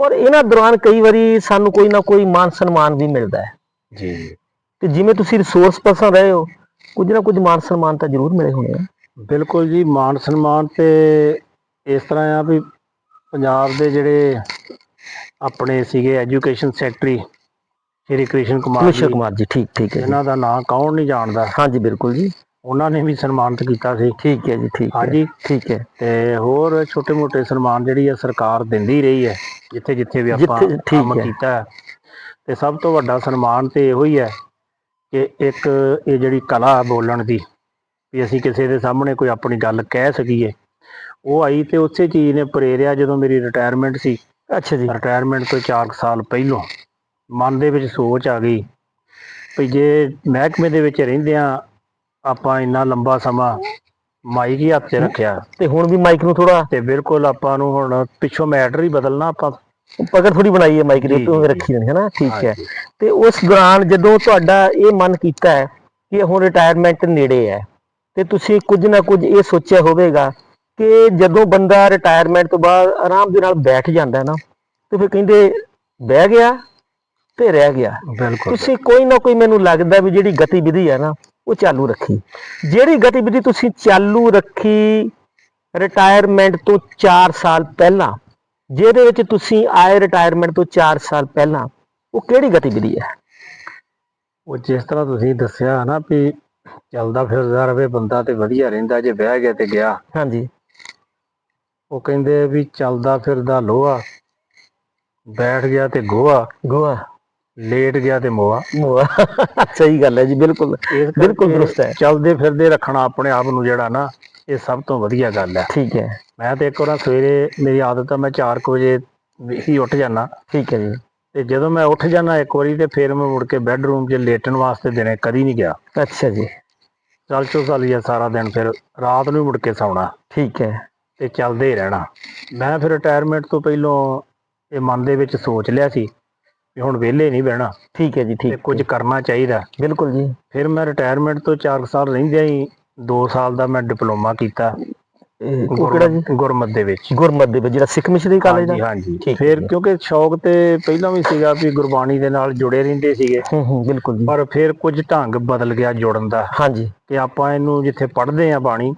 ਔਰ ਇਹਨਾਂ ਦੌਰਾਨ ਕਈ ਵਾਰੀ ਸਾਨੂੰ ਕੋਈ ਨਾ ਕੋਈ ਮਾਨ ਸਨਮਾਨ ਵੀ ਮਿਲਦਾ ਹੈ। ਜੀ। ਤੇ ਜਿਵੇਂ ਤੁਸੀਂ ਰਿਸੋਰਸ ਪਰਸਨ ਰਹੇ ਹੋ ਕੁਝ ਨਾ ਕੁਝ ਮਾਨ ਸਨਮਾਨ ਤਾਂ ਜ਼ਰੂਰ ਮਿਲੇ ਹੋਣੇ ਆ। ਬਿਲਕੁਲ ਜੀ ਮਾਨ ਸਨਮਾਨ ਤੇ ਇਸ ਤਰ੍ਹਾਂ ਆ ਵੀ ਪੰਜਾਬ ਦੇ ਜਿਹੜੇ ਆਪਣੇ ਸੀਗੇ ਐਜੂਕੇਸ਼ਨ ਸੈਕਟਰੀ ਸ਼੍ਰੀ ਕ੍ਰਿਸ਼ਨ ਕੁਮਾਰ ਜੀ ਕੁਮਾਰ ਜੀ ਠੀਕ ਠੀਕ ਹੈ। ਇਹਨਾਂ ਦਾ ਨਾਂ ਕੌਣ ਨਹੀਂ ਜਾਣਦਾ। ਹਾਂਜੀ ਬਿਲਕੁਲ ਜੀ। ਉਹਨਾਂ ਨੇ ਵੀ ਸਨਮਾਨਿਤ ਕੀਤਾ ਸੀ। ਠੀਕ ਹੈ ਜੀ ਠੀਕ ਹੈ। ਹਾਂਜੀ। ਠੀਕ ਹੈ। ਤੇ ਹੋਰ ਛੋਟੇ-ਮੋਟੇ ਸਨਮਾਨ ਜਿਹੜੀ ਆ ਸਰਕਾਰ ਦਿੰਦੀ ਰਹੀ ਹੈ ਜਿੱਥੇ ਜਿੱਥੇ ਵੀ ਆਪਾਂ ਕੰਮ ਹੈ। ਕੀਤਾ ਹੈ। ਤੇ ਸਭ ਤੋਂ ਵੱਡਾ ਸਨਮਾਨ ਤੇ ਇਹੋ ਹੀ ਹੈ ਕਿ ਇੱਕ ਇਹ ਜਿਹੜੀ ਕਲਾ ਬੋਲਣ ਦੀ ਵੀ ਅਸੀਂ ਕਿਸੇ ਦੇ ਸਾਹਮਣੇ ਕੋਈ ਆਪਣੀ ਗੱਲ ਕਹਿ ਸਕੀਏ। ਉਹ ਆਈ ਤੇ ਉਸੇ ਚੀਜ਼ ਨੇ ਪ੍ਰੇਰਿਆ ਜਦੋਂ ਮੇਰੀ ਰਿਟਾਇਰਮੈਂਟ ਸੀ। ਅੱਛਾ ਜੀ। ਰਿਟਾਇਰਮੈਂਟ ਤੋਂ 4 ਸਾਲ ਪਹਿਲੋਂ ਮਨ ਦੇ ਵਿੱਚ ਸੋਚ ਆ ਗਈ ਵੀ ਜੇ ਮਹਿਕਮੇ ਦੇ ਵਿੱਚ ਰਹਿੰਦਿਆਂ ਆਪਾਂ ਇੰਨਾ ਲੰਬਾ ਸਮਾਂ ਮਾਈਕ ਹੀ ਹੱਥ 'ਚ ਰੱਖਿਆ। ਤੇ ਹੁਣ ਵੀ ਮਾਈਕ ਨੂੰ ਥੋੜਾ ਤੇ ਬਿਲਕੁਲ ਆਪਾਂ ਨੂੰ ਹੁਣ ਪਿੱਛੋਂ ਮੈਟਰ ਹੀ ਬਦਲਣਾ ਆਪਾਂ ਪਕੜ ਥੋੜੀ ਬਣਾਈ ਹੈ ਮਾਈਕ ਦੇ ਜੀ, ਰੱਖੀ ਹੈ ਨਾ ਠੀਕ ਹੈ। ਤੇ ਉਸ ਦੌਰਾਨ ਜਦੋਂ ਤੁਹਾਡਾ ਇਹ ਮਨ ਕੀਤਾ ਹੈ ਕਿ ਹੁਣ ਰਿਟਾਇਰਮੈਂਟ ਨੇੜੇ ਹੈ ਤੇ ਤੁਸੀਂ ਕੁਝ ਨਾ ਕੁਝ ਇਹ ਸੋਚਿਆ ਹੋਵੇਗਾ ਕਿ ਜਦੋਂ ਬੰਦਾ ਰਿਟਾਇਰਮੈਂਟ ਤੋਂ ਬਾਅਦ ਆਰਾਮ ਦੇ ਨਾਲ ਬੈਠ ਜਾਂਦਾ ਹੈ ਨਾ ਤੇ ਫਿਰ ਕਹਿੰਦੇ ਬਹਿ ਗਿਆ ਤੇ ਰਹਿ ਗਿਆ। ਬਿਲਕੁਲ। ਤੁਸੀਂ ਕੋਈ ਨਾ ਕੋਈ ਮੈਨੂੰ ਲੱਗਦਾ ਵੀ ਜਿਹੜੀ ਗਤੀਵਿਧੀ ਹੈ ਨਾ ਉਹ ਚਾਲੂ ਰੱਖੀ। ਜਿਹੜੀ ਗਤੀਵਿਧੀ ਤੁਸੀਂ ਚਾਲੂ ਰੱਖੀ ਰਿਟਾਇਰਮੈਂਟ ਤੋਂ 4 ਸਾਲ ਪਹਿਲਾਂ ਜਿਹਦੇ ਵਿੱਚ ਤੁਸੀਂ ਆਏ ਰਿਟਾਇਰਮੈਂਟ ਤੋਂ 4 ਸਾਲ ਪਹਿਲਾਂ ਉਹ ਕਿਹੜੀ ਗਤੀਵਿਧੀ ਹੈ? ਉਹ ਜਿਸ ਤਰ੍ਹਾਂ ਤੁਸੀਂ ਦੱਸਿਆ ਨਾ ਵੀ ਚੱਲਦਾ ਫਿਰਦਾ ਰਵੇ ਬੰਦਾ ਤੇ ਵਧੀਆ ਰਹਿੰਦਾ ਜੇ ਬਹਿ ਗਿਆ ਤੇ ਗਿਆ। ਹਾਂਜੀ। ਉਹ ਕਹਿੰਦੇ ਵੀ ਚੱਲਦਾ ਫਿਰਦਾ ਲੋਹਾ ਬੈਠ ਗਿਆ ਤੇ ਗੋਹਾ। ਗੋਆ ਲੇਟ ਗਿਆ ਤੇ ਮੋਆ। ਮੋਆ। ਸਹੀ ਗੱਲ ਹੈ ਜੀ ਬਿਲਕੁਲ ਬਿਲਕੁਲ ਦਰੁਸਤ ਹੈ। ਚੱਲਦੇ ਫਿਰਦੇ ਰੱਖਣਾ ਆਪਣੇ ਆਪ ਨੂੰ ਜਿਹੜਾ ਨਾ ਇਹ ਸਭ ਤੋਂ ਵਧੀਆ ਗੱਲ ਹੈ। ਠੀਕ ਹੈ। ਮੈਂ ਤੇ ਇੱਕ ਵਾਰ ਸਵੇਰੇ ਮੇਰੀ ਆਦਤ ਆ ਮੈਂ 4 ਵਜੇ ਹੀ ਉੱਠ ਜਾਣਾ ਠੀਕ ਹੈ ਜੀ। ਤੇ ਜਦੋਂ ਮੈਂ ਉੱਠ ਜਾਣਾ ਇੱਕ ਵਾਰੀ ਤੇ ਫਿਰ ਮੈਂ ਮੁੜ ਕੇ ਬੈੱਡਰੂਮ 'ਚ ਲੇਟਣ ਵਾਸਤੇ ਦਿਨੇ ਕਦੀ ਨਹੀਂ ਗਿਆ। ਅੱਛਾ ਜੀ। ਚੱਲ ਚੋ ਚੱਲ ਜਾ ਸਾਰਾ ਦਿਨ ਫਿਰ ਰਾਤ ਨੂੰ ਮੁੜ ਕੇ ਸੌਣਾ। ਠੀਕ ਹੈ। ਤੇ ਚੱਲਦੇ ਹੀ ਰਹਿਣਾ। ਮੈਂ ਫਿਰ ਰਿਟਾਇਰਮੈਂਟ ਤੋਂ ਪਹਿਲਾਂ ਇਹ ਮਨ ਦੇ ਵਿੱਚ ਸੋਚ ਲਿਆ ਸੀ ਵੀ ਹੁਣ ਵਿਹਲੇ ਨਹੀਂ ਬਹਿਣਾ। ਠੀਕ ਹੈ ਜੀ ਤੇ ਠੀਕ ਕੁਝ ਕਰਨਾ ਚਾਹੀਦਾ। ਬਿਲਕੁਲ ਜੀ। ਫਿਰ ਮੈਂ ਰਿਟਾਇਰਮੈਂਟ ਤੋਂ 4 ਸਾਲ ਰਹਿੰਦਿਆਂ ਹੀ 2 ਸਾਲ ਦਾ ਮੈਂ ਡਿਪਲੋਮਾ ਕੀਤਾ। ਇਹ ਉਹ ਕਿਹੜਾ ਜੀ? ਗੁਰਮਤ ਗੁਰਮਤ ਦੇ ਵਿੱਚ। ਗੁਰਮਤ ਦੇ ਵਿੱਚ ਜਿਹੜਾ ਸਿੱਖ ਮਿਸ਼ਨਰੀ ਕਾਲਜ ਹਾਂਜੀ ਦਾ? ਹਾਂਜੀ। ਠੀਕ ਹੈ ਫਿਰ ਜੀ। ਕਿਉਂਕਿ ਸ਼ੌਕ ਤੇ ਪਹਿਲਾਂ ਵੀ ਸੀਗਾ ਵੀ ਗੁਰਬਾਣੀ ਦੇ ਨਾਲ ਜੁੜੇ ਰਹਿੰਦੇ ਸੀਗੇ। ਹੂੰ ਹੂੰ ਬਿਲਕੁਲ ਜੀ। ਪਰ ਫਿਰ ਕੁਝ ਢੰਗ ਬਦਲ ਗਿਆ ਜੁੜਨ ਦਾ। ਹਾਂਜੀ। ਕਿ ਆਪਾਂ ਇਹਨੂੰ ਜਿੱਥੇ ਪੜ੍ਹਦੇ ਆ ਬਾਣੀ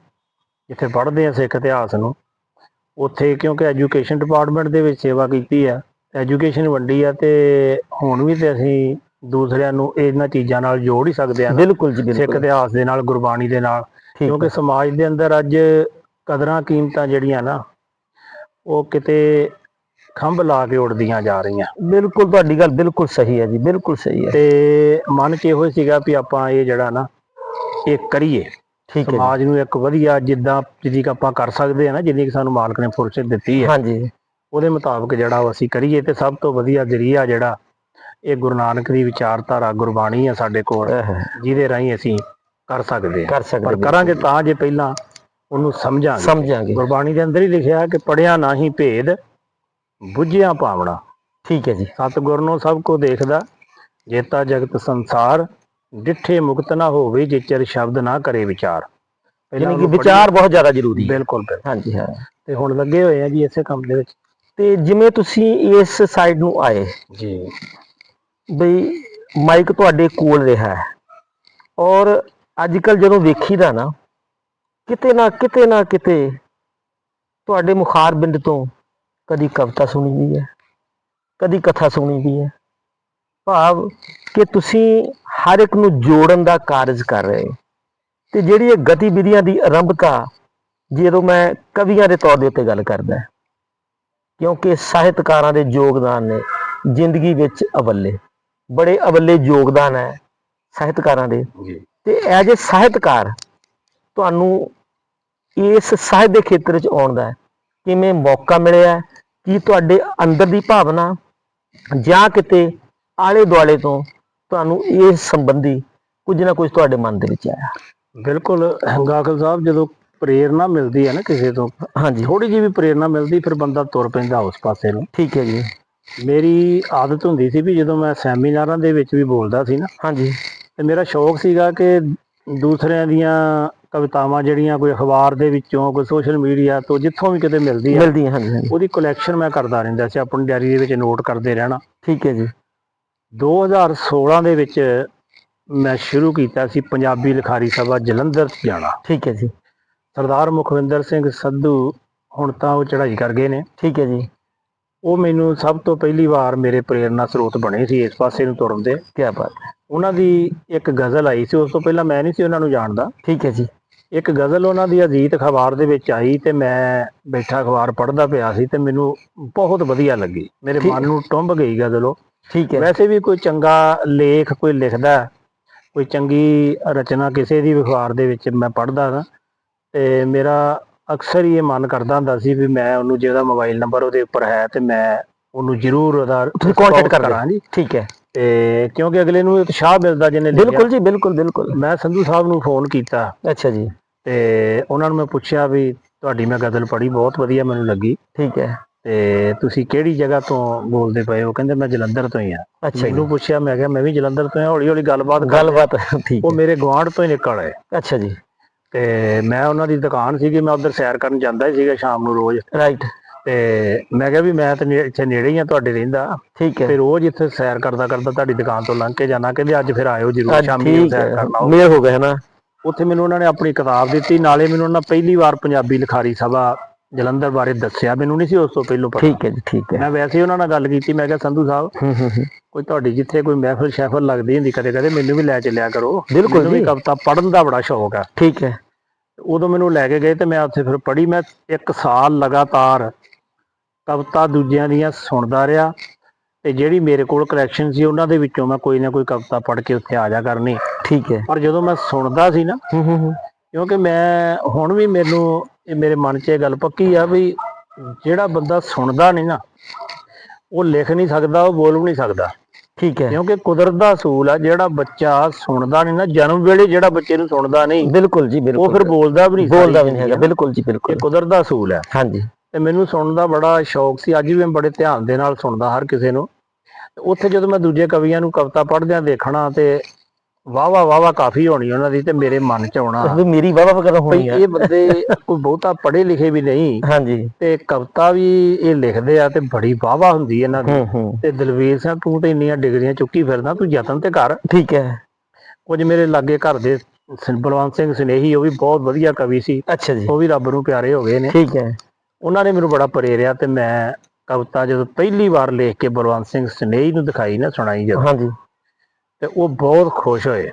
ਜਿੱਥੇ ਪੜ੍ਹਦੇ ਆ ਸਿੱਖ ਇਤਿਹਾਸ ਨੂੰ ਉੱਥੇ ਕਿਉਂਕਿ ਐਜੂਕੇਸ਼ਨ ਡਿਪਾਰਟਮੈਂਟ ਦੇ ਵਿੱਚ ਸੇਵਾ ਕੀਤੀ ਆ ਐਜੂਕੇਸ਼ਨ ਵੰਡੀ ਆ ਤੇ ਹੁਣ ਵੀ ਤੇ ਅਸੀਂ ਦੂਸਰਿਆਂ ਨੂੰ ਇਹਨਾਂ ਚੀਜ਼ਾਂ ਨਾਲ ਜੋੜ ਹੀ ਸਕਦੇ ਆ। ਬਿਲਕੁਲ ਜੀ ਸਿੱਖ ਇਤਿਹਾਸ ਦੇ ਨਾਲ ਗੁਰਬਾਣੀ ਦੇ ਨਾਲ। ਕਿਉਂਕਿ ਸਮਾਜ ਦੇ ਅੰਦਰ ਅੱਜ ਕਦਰਾਂ ਕੀਮਤਾਂ ਜਿਹੜੀਆਂ ਨਾ ਉਹ ਕਿਤੇ ਖੰਭ ਲਾ ਕੇ ਉੱਡਦੀਆਂ ਜਾ ਰਹੀਆਂ। ਬਿਲਕੁਲ ਤੁਹਾਡੀ ਗੱਲ ਬਿਲਕੁਲ ਸਹੀ ਹੈ ਜੀ ਬਿਲਕੁਲ ਸਹੀ ਹੈ। ਤੇ ਮਨ 'ਚ ਇਹੋ ਸੀਗਾ ਵੀ ਆਪਾਂ ਇਹ ਜਿਹੜਾ ਨਾ ਇਹ ਕਰੀਏ। ਠੀਕ ਹੈ। ਸਮਾਜ ਨੂੰ ਇੱਕ ਵਧੀਆ ਜਿੱਦਾਂ ਕੁ ਆਪਾਂ ਕਰ ਸਕਦੇ ਆ ਨਾ ਜਿੰਨੀ ਕੁ ਸਾਨੂੰ ਮਾਲਕ ਨੇ ਫੁਰਸਤ ਦਿੱਤੀ ਹੈ। ਹਾਂਜੀ। ਉਹਦੇ ਮੁਤਾਬਕ ਜਿਹੜਾ ਉਹ ਅਸੀਂ ਕਰੀਏ ਤੇ ਸਭ ਤੋਂ ਵਧੀਆ ਜ਼ਰੀਆ ਜਿਹੜਾ ਇਹ ਗੁਰੂ ਨਾਨਕ ਦੀ ਵਿਚਾਰਧਾਰਾ ਗੁਰਬਾਣੀ ਆ ਸਾਡੇ ਕੋਲ ਜਿਹਦੇ ਰਾਹੀਂ ਅਸੀਂ ਕਰ ਸਕਦੇ ਕਰ ਸਕਦੇ ਪਰ। ਕਰਾਂਗੇ ਤਾਂ ਜੇ ਪਹਿਲਾਂ ਉਹਨੂੰ ਸਮਝਾਂਗੇ। ਸਮਝਾਂਗੇ। ਗੁਰਬਾਣੀ ਦੇ ਅੰਦਰ ਹੀ ਲਿਖਿਆ ਕਿ ਪੜਿਆ ਨਾਹੀ ਭੇਦ ਬੁੱਝਿਆ ਭਾਵਨਾ। ਠੀਕ ਹੈ ਜੀ। ਸਤਿਗੁਰ ਨੂੰ ਸਭ ਕੋ ਦੇਖਦਾ ਜੇਤਾ ਜਗਤ ਸੰਸਾਰ ਡਿੱਠੇ ਮੁਕਤ ਨਾ ਹੋਵੇ ਜਿਚਰ ਸ਼ਬਦ ਨਾ ਕਰੇ ਵਿਚਾਰ। ਯਾਨੀ ਕਿ ਵਿਚਾਰ ਬਹੁਤ ਜ਼ਿਆਦਾ ਜ਼ਰੂਰੀ ਹੈ। ਬਿਲਕੁਲ ਬਿਲਕੁਲ। ਹਾਂਜੀ ਹਾਂ। ਤੇ ਹੁਣ ਲੱਗੇ ਹੋਏ ਆ ਜੀ ਇਸੇ ਕੰਮ ਦੇ ਵਿੱਚ। ਤੇ ਜਿਵੇਂ ਤੁਸੀਂ ਇਸ ਸਾਈਡ ਨੂੰ ਆਏ ਜੀ। ਬਈ ਮਾਈਕ ਤੁਹਾਡੇ ਕੋਲ ਰਿਹਾ ਹੈ। ਔਰ ਅੱਜ ਕੱਲ ਜਦੋਂ ਵੇਖੀਦਾ ਨਾ ਕਿਤੇ ਨਾ ਕਿਤੇ ਨਾ ਕਿਤੇ ਤੁਹਾਡੇ ਮੁਖਾਰ ਬਿੰਦ ਤੋਂ ਕਦੀ ਕਵਿਤਾ ਸੁਣੀ ਵੀ ਹੈ ਕਦੀ ਕਥਾ ਸੁਣੀ ਵੀ ਹੈ। ਭਾਵ ਕਿ ਤੁਸੀਂ ਹਰ ਇੱਕ ਨੂੰ ਜੋੜਨ ਦਾ ਕਾਰਜ ਕਰ ਰਹੇ ਹੋ। ਤੇ ਜਿਹੜੀ ਇਹ ਗਤੀਵਿਧੀਆਂ ਦੀ ਆਰੰਭਤਾ ਜਦੋਂ ਮੈਂ ਕਵੀਆਂ ਦੇ ਤੌਰ ਦੇ ਉੱਤੇ ਗੱਲ ਕਰਦਾ ਕਿਉਂਕਿ ਸਾਹਿਤਕਾਰਾਂ ਦੇ ਯੋਗਦਾਨ ਨੇ ਜ਼ਿੰਦਗੀ ਵਿੱਚ ਅਵੱਲੇ। ਬੜੇ ਅਵੱਲੇ ਯੋਗਦਾਨ ਹੈ ਸਾਹਿਤਕਾਰਾਂ ਦੇ। ਜੀ। ਤੇ ਐਜ ਅ ਸਾਹਿਤਕਾਰ ਤੁਹਾਨੂੰ ਇਸ ਸਾਹਿਤ ਦੇ ਖੇਤਰ ਵਿੱਚ ਆਉਣ ਦਾ ਕਿਵੇਂ ਮੌਕਾ ਮਿਲਿਆ? ਕੀ ਤੁਹਾਡੇ ਅੰਦਰ ਦੀ ਭਾਵਨਾ ਜਾਂ ਕਿਤੇ ਆਲੇ ਦੁਆਲੇ ਤੋਂ ਤੁਹਾਨੂੰ ਇਸ ਸੰਬੰਧੀ ਕੁਝ ਨਾ ਕੁਝ ਤੁਹਾਡੇ ਮਨ ਦੇ ਵਿੱਚ ਆਇਆ? ਬਿਲਕੁਲ ਗਾਖਲ ਸਾਹਿਬ ਜਦੋਂ ਪ੍ਰੇਰਣਾ ਮਿਲਦੀ ਹੈ ਨਾ ਕਿਸੇ ਤੋਂ। ਹਾਂਜੀ। ਥੋੜੀ ਜਿਹੀ ਵੀ ਪ੍ਰੇਰਣਾ ਮਿਲਦੀ ਫਿਰ ਬੰਦਾ ਤੁਰ ਪੈਂਦਾ ਉਸ ਪਾਸੇ ਨੂੰ। ਠੀਕ ਹੈ ਜੀ। ਮੇਰੀ ਆਦਤ ਹੁੰਦੀ ਸੀ ਵੀ ਜਦੋਂ ਮੈਂ ਸੈਮੀਨਾਰਾਂ ਦੇ ਵਿੱਚ ਵੀ ਬੋਲਦਾ ਸੀ ਨਾ ਹਾਂਜੀ। ਤੇ ਮੇਰਾ ਸ਼ੌਕ ਸੀਗਾ ਕਿ ਦੂਸਰਿਆਂ ਦੀਆਂ ਕਵਿਤਾਵਾਂ ਜਿਹੜੀਆਂ ਕੋਈ ਅਖਬਾਰ ਦੇ ਵਿੱਚੋਂ ਕੋਈ ਸੋਸ਼ਲ ਮੀਡੀਆ ਤੋਂ ਜਿੱਥੋਂ ਵੀ ਕਿਤੇ ਮਿਲਦੀ ਹੈ ਮਿਲਦੀ ਹੈ ਹਾਂਜੀ ਹਾਂਜੀ। ਉਹਦੀ ਕਲੈਕਸ਼ਨ ਮੈਂ ਕਰਦਾ ਰਹਿੰਦਾ ਸੀ ਆਪਣੀ ਡਾਇਰੀ ਦੇ ਵਿੱਚ ਨੋਟ ਕਰਦੇ ਰਹਿਣਾ। ਠੀਕ ਹੈ ਜੀ। 2016 ਦੇ ਵਿੱਚ ਮੈਂ ਸ਼ੁਰੂ ਕੀਤਾ ਸੀ ਪੰਜਾਬੀ ਲਿਖਾਰੀ ਸਭਾ ਜਲੰਧਰ ਜਾਣਾ ਠੀਕ ਹੈ ਜੀ। ਸਰਦਾਰ ਮੁਖਵਿੰਦਰ ਸਿੰਘ ਸੰਧੂ ਹੁਣ ਤਾਂ ਉਹ ਚੜ੍ਹਾਈ ਕਰ ਗਏ ਨੇ। ਠੀਕ ਹੈ ਜੀ। ਉਹ ਮੈਨੂੰ ਸਭ ਤੋਂ ਪਹਿਲੀ ਵਾਰ ਮੇਰੇ ਪ੍ਰੇਰਨਾ ਸਰੋਤ ਬਣੇ ਸੀ ਇਸ ਪਾਸੇ ਨੂੰ ਤੁਰਨ ਦੇ। ਕੀ ਬਾਤ ਹੈ। ਉਹਨਾਂ ਦੀ ਇੱਕ ਗਜ਼ਲ ਆਈ ਸੀ ਉਸ ਤੋਂ ਪਹਿਲਾਂ ਮੈਂ ਨਹੀਂ ਸੀ ਉਹਨਾਂ ਨੂੰ ਜਾਣਦਾ। ਠੀਕ ਹੈ ਜੀ। ਇੱਕ ਗਜ਼ਲ ਉਹਨਾਂ ਦੀ ਅਜੀਤ ਅਖਬਾਰ ਦੇ ਵਿੱਚ ਆਈ ਤੇ ਮੈਂ ਬੈਠਾ ਅਖਬਾਰ ਪੜ੍ਹਦਾ ਪਿਆ ਸੀ ਤੇ ਮੈਨੂੰ ਬਹੁਤ ਵਧੀਆ ਲੱਗੀ। ਮੇਰੇ ਮਨ ਨੂੰ ਟੁੰਬ ਗਈ ਗਜ਼ਲ ਉਹ। ਠੀਕ ਹੈ। ਵੈਸੇ ਵੀ ਕੋਈ ਚੰਗਾ ਲੇਖ ਕੋਈ ਲਿਖਦਾ ਹੈ, ਕੋਈ ਚੰਗੀ ਰਚਨਾ ਕਿਸੇ ਦੀ ਅਖਬਾਰ ਦੇ ਵਿੱਚ ਮੈਂ ਪੜ੍ਹਦਾ ਨਾ ਤੇ ਮੇਰਾ ਅਕਸਰ ਹੀ ਇਹ ਮਨ ਕਰਦਾ ਹੁੰਦਾ ਸੀ ਵੀ ਮੈਂ ਉਹਨੂੰ ਜਿਹਦਾ ਮੋਬਾਈਲ ਨੰਬਰ ਉਹਦੇ ਉੱਪਰ ਹੈ ਤੇ ਮੈਂ ਉਹਨੂੰ ਜ਼ਰੂਰ ਉਹਦਾ ਹੋ। ਕਰਾਂ ਜੀ ਠੀਕ ਹੈ। ਤੇ ਕਿਉਂਕਿ ਅਗਲੇ ਨੂੰ ਉਤਸ਼ਾਹ ਮਿਲਦਾ ਜਿਹਨੇ ਬਿਲਕੁਲ ਜੀ ਬਿਲਕੁਲ ਬਿਲਕੁਲ। ਮੈਂ ਸੰਧੂ ਸਾਹਿਬ ਨੂੰ ਫੋਨ ਕੀਤਾ। ਅੱਛਾ ਜੀ। ਤੇ ਉਹਨਾਂ ਨੂੰ ਮੈਂ ਪੁੱਛਿਆ ਵੀ ਤੁਹਾਡੀ ਮੈਂ ਗਜ਼ਲ ਪੜ੍ਹੀ ਬਹੁਤ ਵਧੀਆ ਮੈਨੂੰ ਲੱਗੀ। ਠੀਕ ਹੈ। ਤੇ ਤੁਸੀਂ ਕਿਹੜੀ ਜਗ੍ਹਾ ਤੋਂ ਬੋਲਦੇ ਪਏ ਹੋ? ਕਹਿੰਦੇ ਮੈਂ ਜਲੰਧਰ ਤੋਂ ਹੀ ਆ ਅੱਛਾ ਮੈਨੂੰ ਪੁੱਛਿਆ ਮੈਂ ਕਿਹਾ ਮੈਂ ਵੀ ਜਲੰਧਰ ਤੋਂ ਹਾਂ ਹੌਲੀ ਹੌਲੀ ਗੱਲਬਾਤ ਗੱਲਬਾਤ ਠੀਕ ਉਹ ਮੇਰੇ ਗਵਾਂਢ ਤੋਂ ਹੀ ਨਿਕਲ ਆਏ। ਅੱਛਾ ਜੀ। ਤੇ ਮੈਂ ਉਹਨਾਂ ਦੀ ਦੁਕਾਨ ਸੀਗੀ ਮੈਂ ਉਧਰ ਸੈਰ ਕਰਨ ਜਾਂਦਾ ਹੀ ਸੀਗਾ ਸ਼ਾਮ ਨੂੰ ਰੋਜ਼। ਰਾਈਟ ਤੇ ਮੈਂ ਕਿਹਾ ਵੀ ਮੈਂ ਤਾਂ ਨੇ- ਇੱਥੇ ਨੇੜੇ ਹੀ ਆ ਤੁਹਾਡੇ ਰਹਿੰਦਾ। ਠੀਕ ਹੈ। ਤੇ ਰੋਜ਼ ਇੱਥੇ ਸੈਰ ਕਰਦਾ ਕਰਦਾ ਤੁਹਾਡੀ ਦੁਕਾਨ ਤੋਂ ਲੰਘ ਕੇ ਜਾਣਾ ਕਹਿੰਦੇ ਅੱਜ ਫਿਰ ਆਇਓ ਜਰੂਰ ਅੱਜ ਸ਼ਾਮੀ ਨੂੰ ਠੀਕ ਸੈਰ ਹੈ। ਕਰਨਾ ਆਓ। ਮੇਲ ਹੋ ਗਿਆ ਹੈ ਨਾ? ਉੱਥੇ ਮੈਨੂੰ ਉਹਨਾਂ ਨੇ ਆਪਣੀ ਕਿਤਾਬ ਦਿੱਤੀ ਨਾਲੇ ਮੈਨੂੰ ਉਹਨਾਂ ਪਹਿਲੀ ਵਾਰ ਪੰਜਾਬੀ ਲਿਖਾਰੀ ਸਭਾ ਜਲੰਧਰ ਬਾਰੇ ਦੱਸਿਆ ਮੈਨੂੰ ਨਹੀਂ ਸੀ ਉਸ ਤੋਂ ਪਹਿਲਾਂ ਪਤਾ। ਠੀਕ ਹੈ ਜੀ ਠੀਕ ਹੈ। ਮੈਂ ਵੈਸੇ ਹੀ ਉਹਨਾਂ ਨਾਲ ਗੱਲ ਕੀਤੀ ਮੈਂ ਕਿਹਾ ਸੰਧੂ ਸਾਹਿਬ ਹੂੰ ਹੂੰ ਹੂੰ। ਕੋਈ ਤੁਹਾਡੀ ਜਿੱਥੇ ਕੋਈ ਮਹਿਫਲ ਸ਼ਹਿਫਲ ਲੱਗਦੀ ਹੁੰਦੀ ਕਦੇ ਕਦੇ ਮੈਨੂੰ ਵੀ ਲੈ ਚੱਲਿਆ ਕਰੋ। ਬਿਲਕੁਲ ਮੈਨੂੰ ਵੀ ਜੀ। ਕਵਿਤਾ ਪੜ੍ਹਨ ਦਾ ਬੜਾ ਸ਼ੌਕ ਆ। ਠੀਕ ਹੈ। ਉਦੋਂ ਮੈਨੂੰ ਲੈ ਕੇ ਗਏ ਤੇ ਮੈਂ ਉੱਥੇ ਫਿਰ ਪੜ੍ਹੀ। ਮੈਂ ਇੱਕ ਸਾਲ ਲਗਾਤਾਰ ਕਵਿਤਾ ਦੂਜਿਆਂ ਦੀਆਂ ਸੁਣਦਾ ਰਿਹਾ ਤੇ ਜਿਹੜੀ ਮੇਰੇ ਕੋਲ ਕਲੈਕਸ਼ਨ ਸੀ ਉਹਨਾਂ ਦੇ ਵਿੱਚੋਂ ਮੈਂ ਕੋਈ ਨਾ ਕੋਈ ਕਵਿਤਾ ਪੜ੍ਹ ਕੇ ਉੱਥੇ ਆ ਜਾ ਕਰਨੀ। ਠੀਕ ਹੈ। ਪਰ ਜਦੋਂ ਮੈਂ ਸੁਣਦਾ ਸੀ ਨਾ ਹੂੰ ਹੂੰ ਹੂੰ। ਕਿਉਂਕਿ ਮੈਂ ਹੁਣ ਵੀ ਮੈਨੂੰ ਇਹ ਮੇਰੇ ਮਨ 'ਚ ਇਹ ਗੱਲ ਪੱਕੀ ਆ ਵੀ ਜਿਹੜਾ ਬੰਦਾ ਸੁਣਦਾ ਨਹੀਂ ਨਾ ਉਹ ਲਿਖ ਨਹੀਂ ਸਕਦਾ ਉਹ ਬੋਲ ਵੀ ਨਹੀਂ ਸਕਦਾ। ਠੀਕ ਹੈ। ਕਿਉਂਕਿ ਕੁਦਰਤ ਦਾ ਅਸੂਲ ਆ ਜਿਹੜਾ ਬੱਚਾ ਸੁਣਦਾ ਨਹੀਂ ਨਾ ਜਨਮ ਵੇਲੇ ਜਿਹੜਾ ਬੱਚੇ ਨੂੰ ਸੁਣਦਾ ਨਹੀਂ ਬਿਲਕੁਲ ਜੀ ਉਹ ਬਿਲਕੁਲ ਫਿਰ ਬੋਲਦਾ ਵੀ ਨਹੀਂ ਬੋਲਦਾ ਵੀ ਨਹੀਂ ਹੈਗਾ। ਬਿਲਕੁਲ ਜੀ ਬਿਲਕੁਲ। ਇਹ ਕੁਦਰਤ ਦਾ ਅਸੂਲ ਹੈ ਹਾਂਜੀ। ਤੇ ਮੈਨੂੰ ਸੁਣਨ ਦਾ ਬੜਾ ਸ਼ੌਕ ਸੀ ਅੱਜ ਵੀ ਮੈਂ ਬੜੇ ਧਿਆਨ ਦੇ ਨਾਲ ਸੁਣਦਾ ਹਰ ਕਿਸੇ ਨੂੰ। ਉੱਥੇ ਜਦੋਂ ਮੈਂ ਦੂਜੇ ਕਵੀਆਂ ਨੂੰ ਕਵਿਤਾ ਪੜ੍ਹਦਿਆਂ ਦੇਖਣਾ ਤੇ ਵਾਹ ਵਾਹ ਕਾਫੀ ਹੋਣੀ ਉਹਨਾਂ ਦੀ ਤੇ ਮੇਰੇ ਮਨ 'ਚ ਆਉਣਾ। ਵੀ ਮੇਰੀ ਵਾਵਾ ਭਈ ਹੋਣੀ ਹੈ ਇਹ ਬੰਦੇ ਕੋਈ ਬਹੁਤਾ ਪੜ੍ਹੇ ਲਿਖੇ ਵੀ ਨਹੀਂ। ਹਾਂਜੀ। ਤੇ ਕਵਿਤਾ ਵੀ ਇਹ ਲਿਖਦੇ ਆ ਤੇ ਬੜੀ ਵਾਹ ਹੁੰਦੀ ਇਹਨਾਂ ਦੀ। ਤੇ ਦਲਵੀਰ ਸਿੰਘ ਤੂੰ ਤੇ ਇੰਨੀਆਂ ਡਿਗਰੀਆਂ ਚੁੱਕੀ ਫਿਰਦਾ ਤੂੰ ਯਤਨ ਤੇ ਕਰ। ਠੀਕ ਹੈ। ਕੁਝ ਮੇਰੇ ਲਾਗੇ ਘਰ ਦੇ ਬਲਵੰਤ ਸਿੰਘ ਸਨੇਹੀ ਉਹ ਵੀ ਬਹੁਤ ਵਧੀਆ ਕਵੀ ਸੀ। ਅੱਛਾ ਜੀ। ਉਹ ਵੀ ਰੱਬ ਨੂੰ ਪਿਆਰੇ ਹੋ ਗਏ ਨੇ। ਠੀਕ ਹੈ। ਉਹਨਾਂ ਨੇ ਮੈਨੂੰ ਬੜਾ ਪ੍ਰੇਰਿਆ ਤੇ ਮੈਂ ਕਵਿਤਾ ਜਦੋਂ ਪਹਿਲੀ ਵਾਰ ਲਿਖ ਕੇ ਬਲਵੰਤ ਸਿੰਘ ਸਨੇਹੀ ਨੂੰ ਦਿਖਾਈ ਨਾ ਸੁਣਾਈ ਜਦੋਂ। ਹਾਂਜੀ। ਤੇ ਉਹ ਬਹੁਤ ਖੁਸ਼ ਹੋਏ।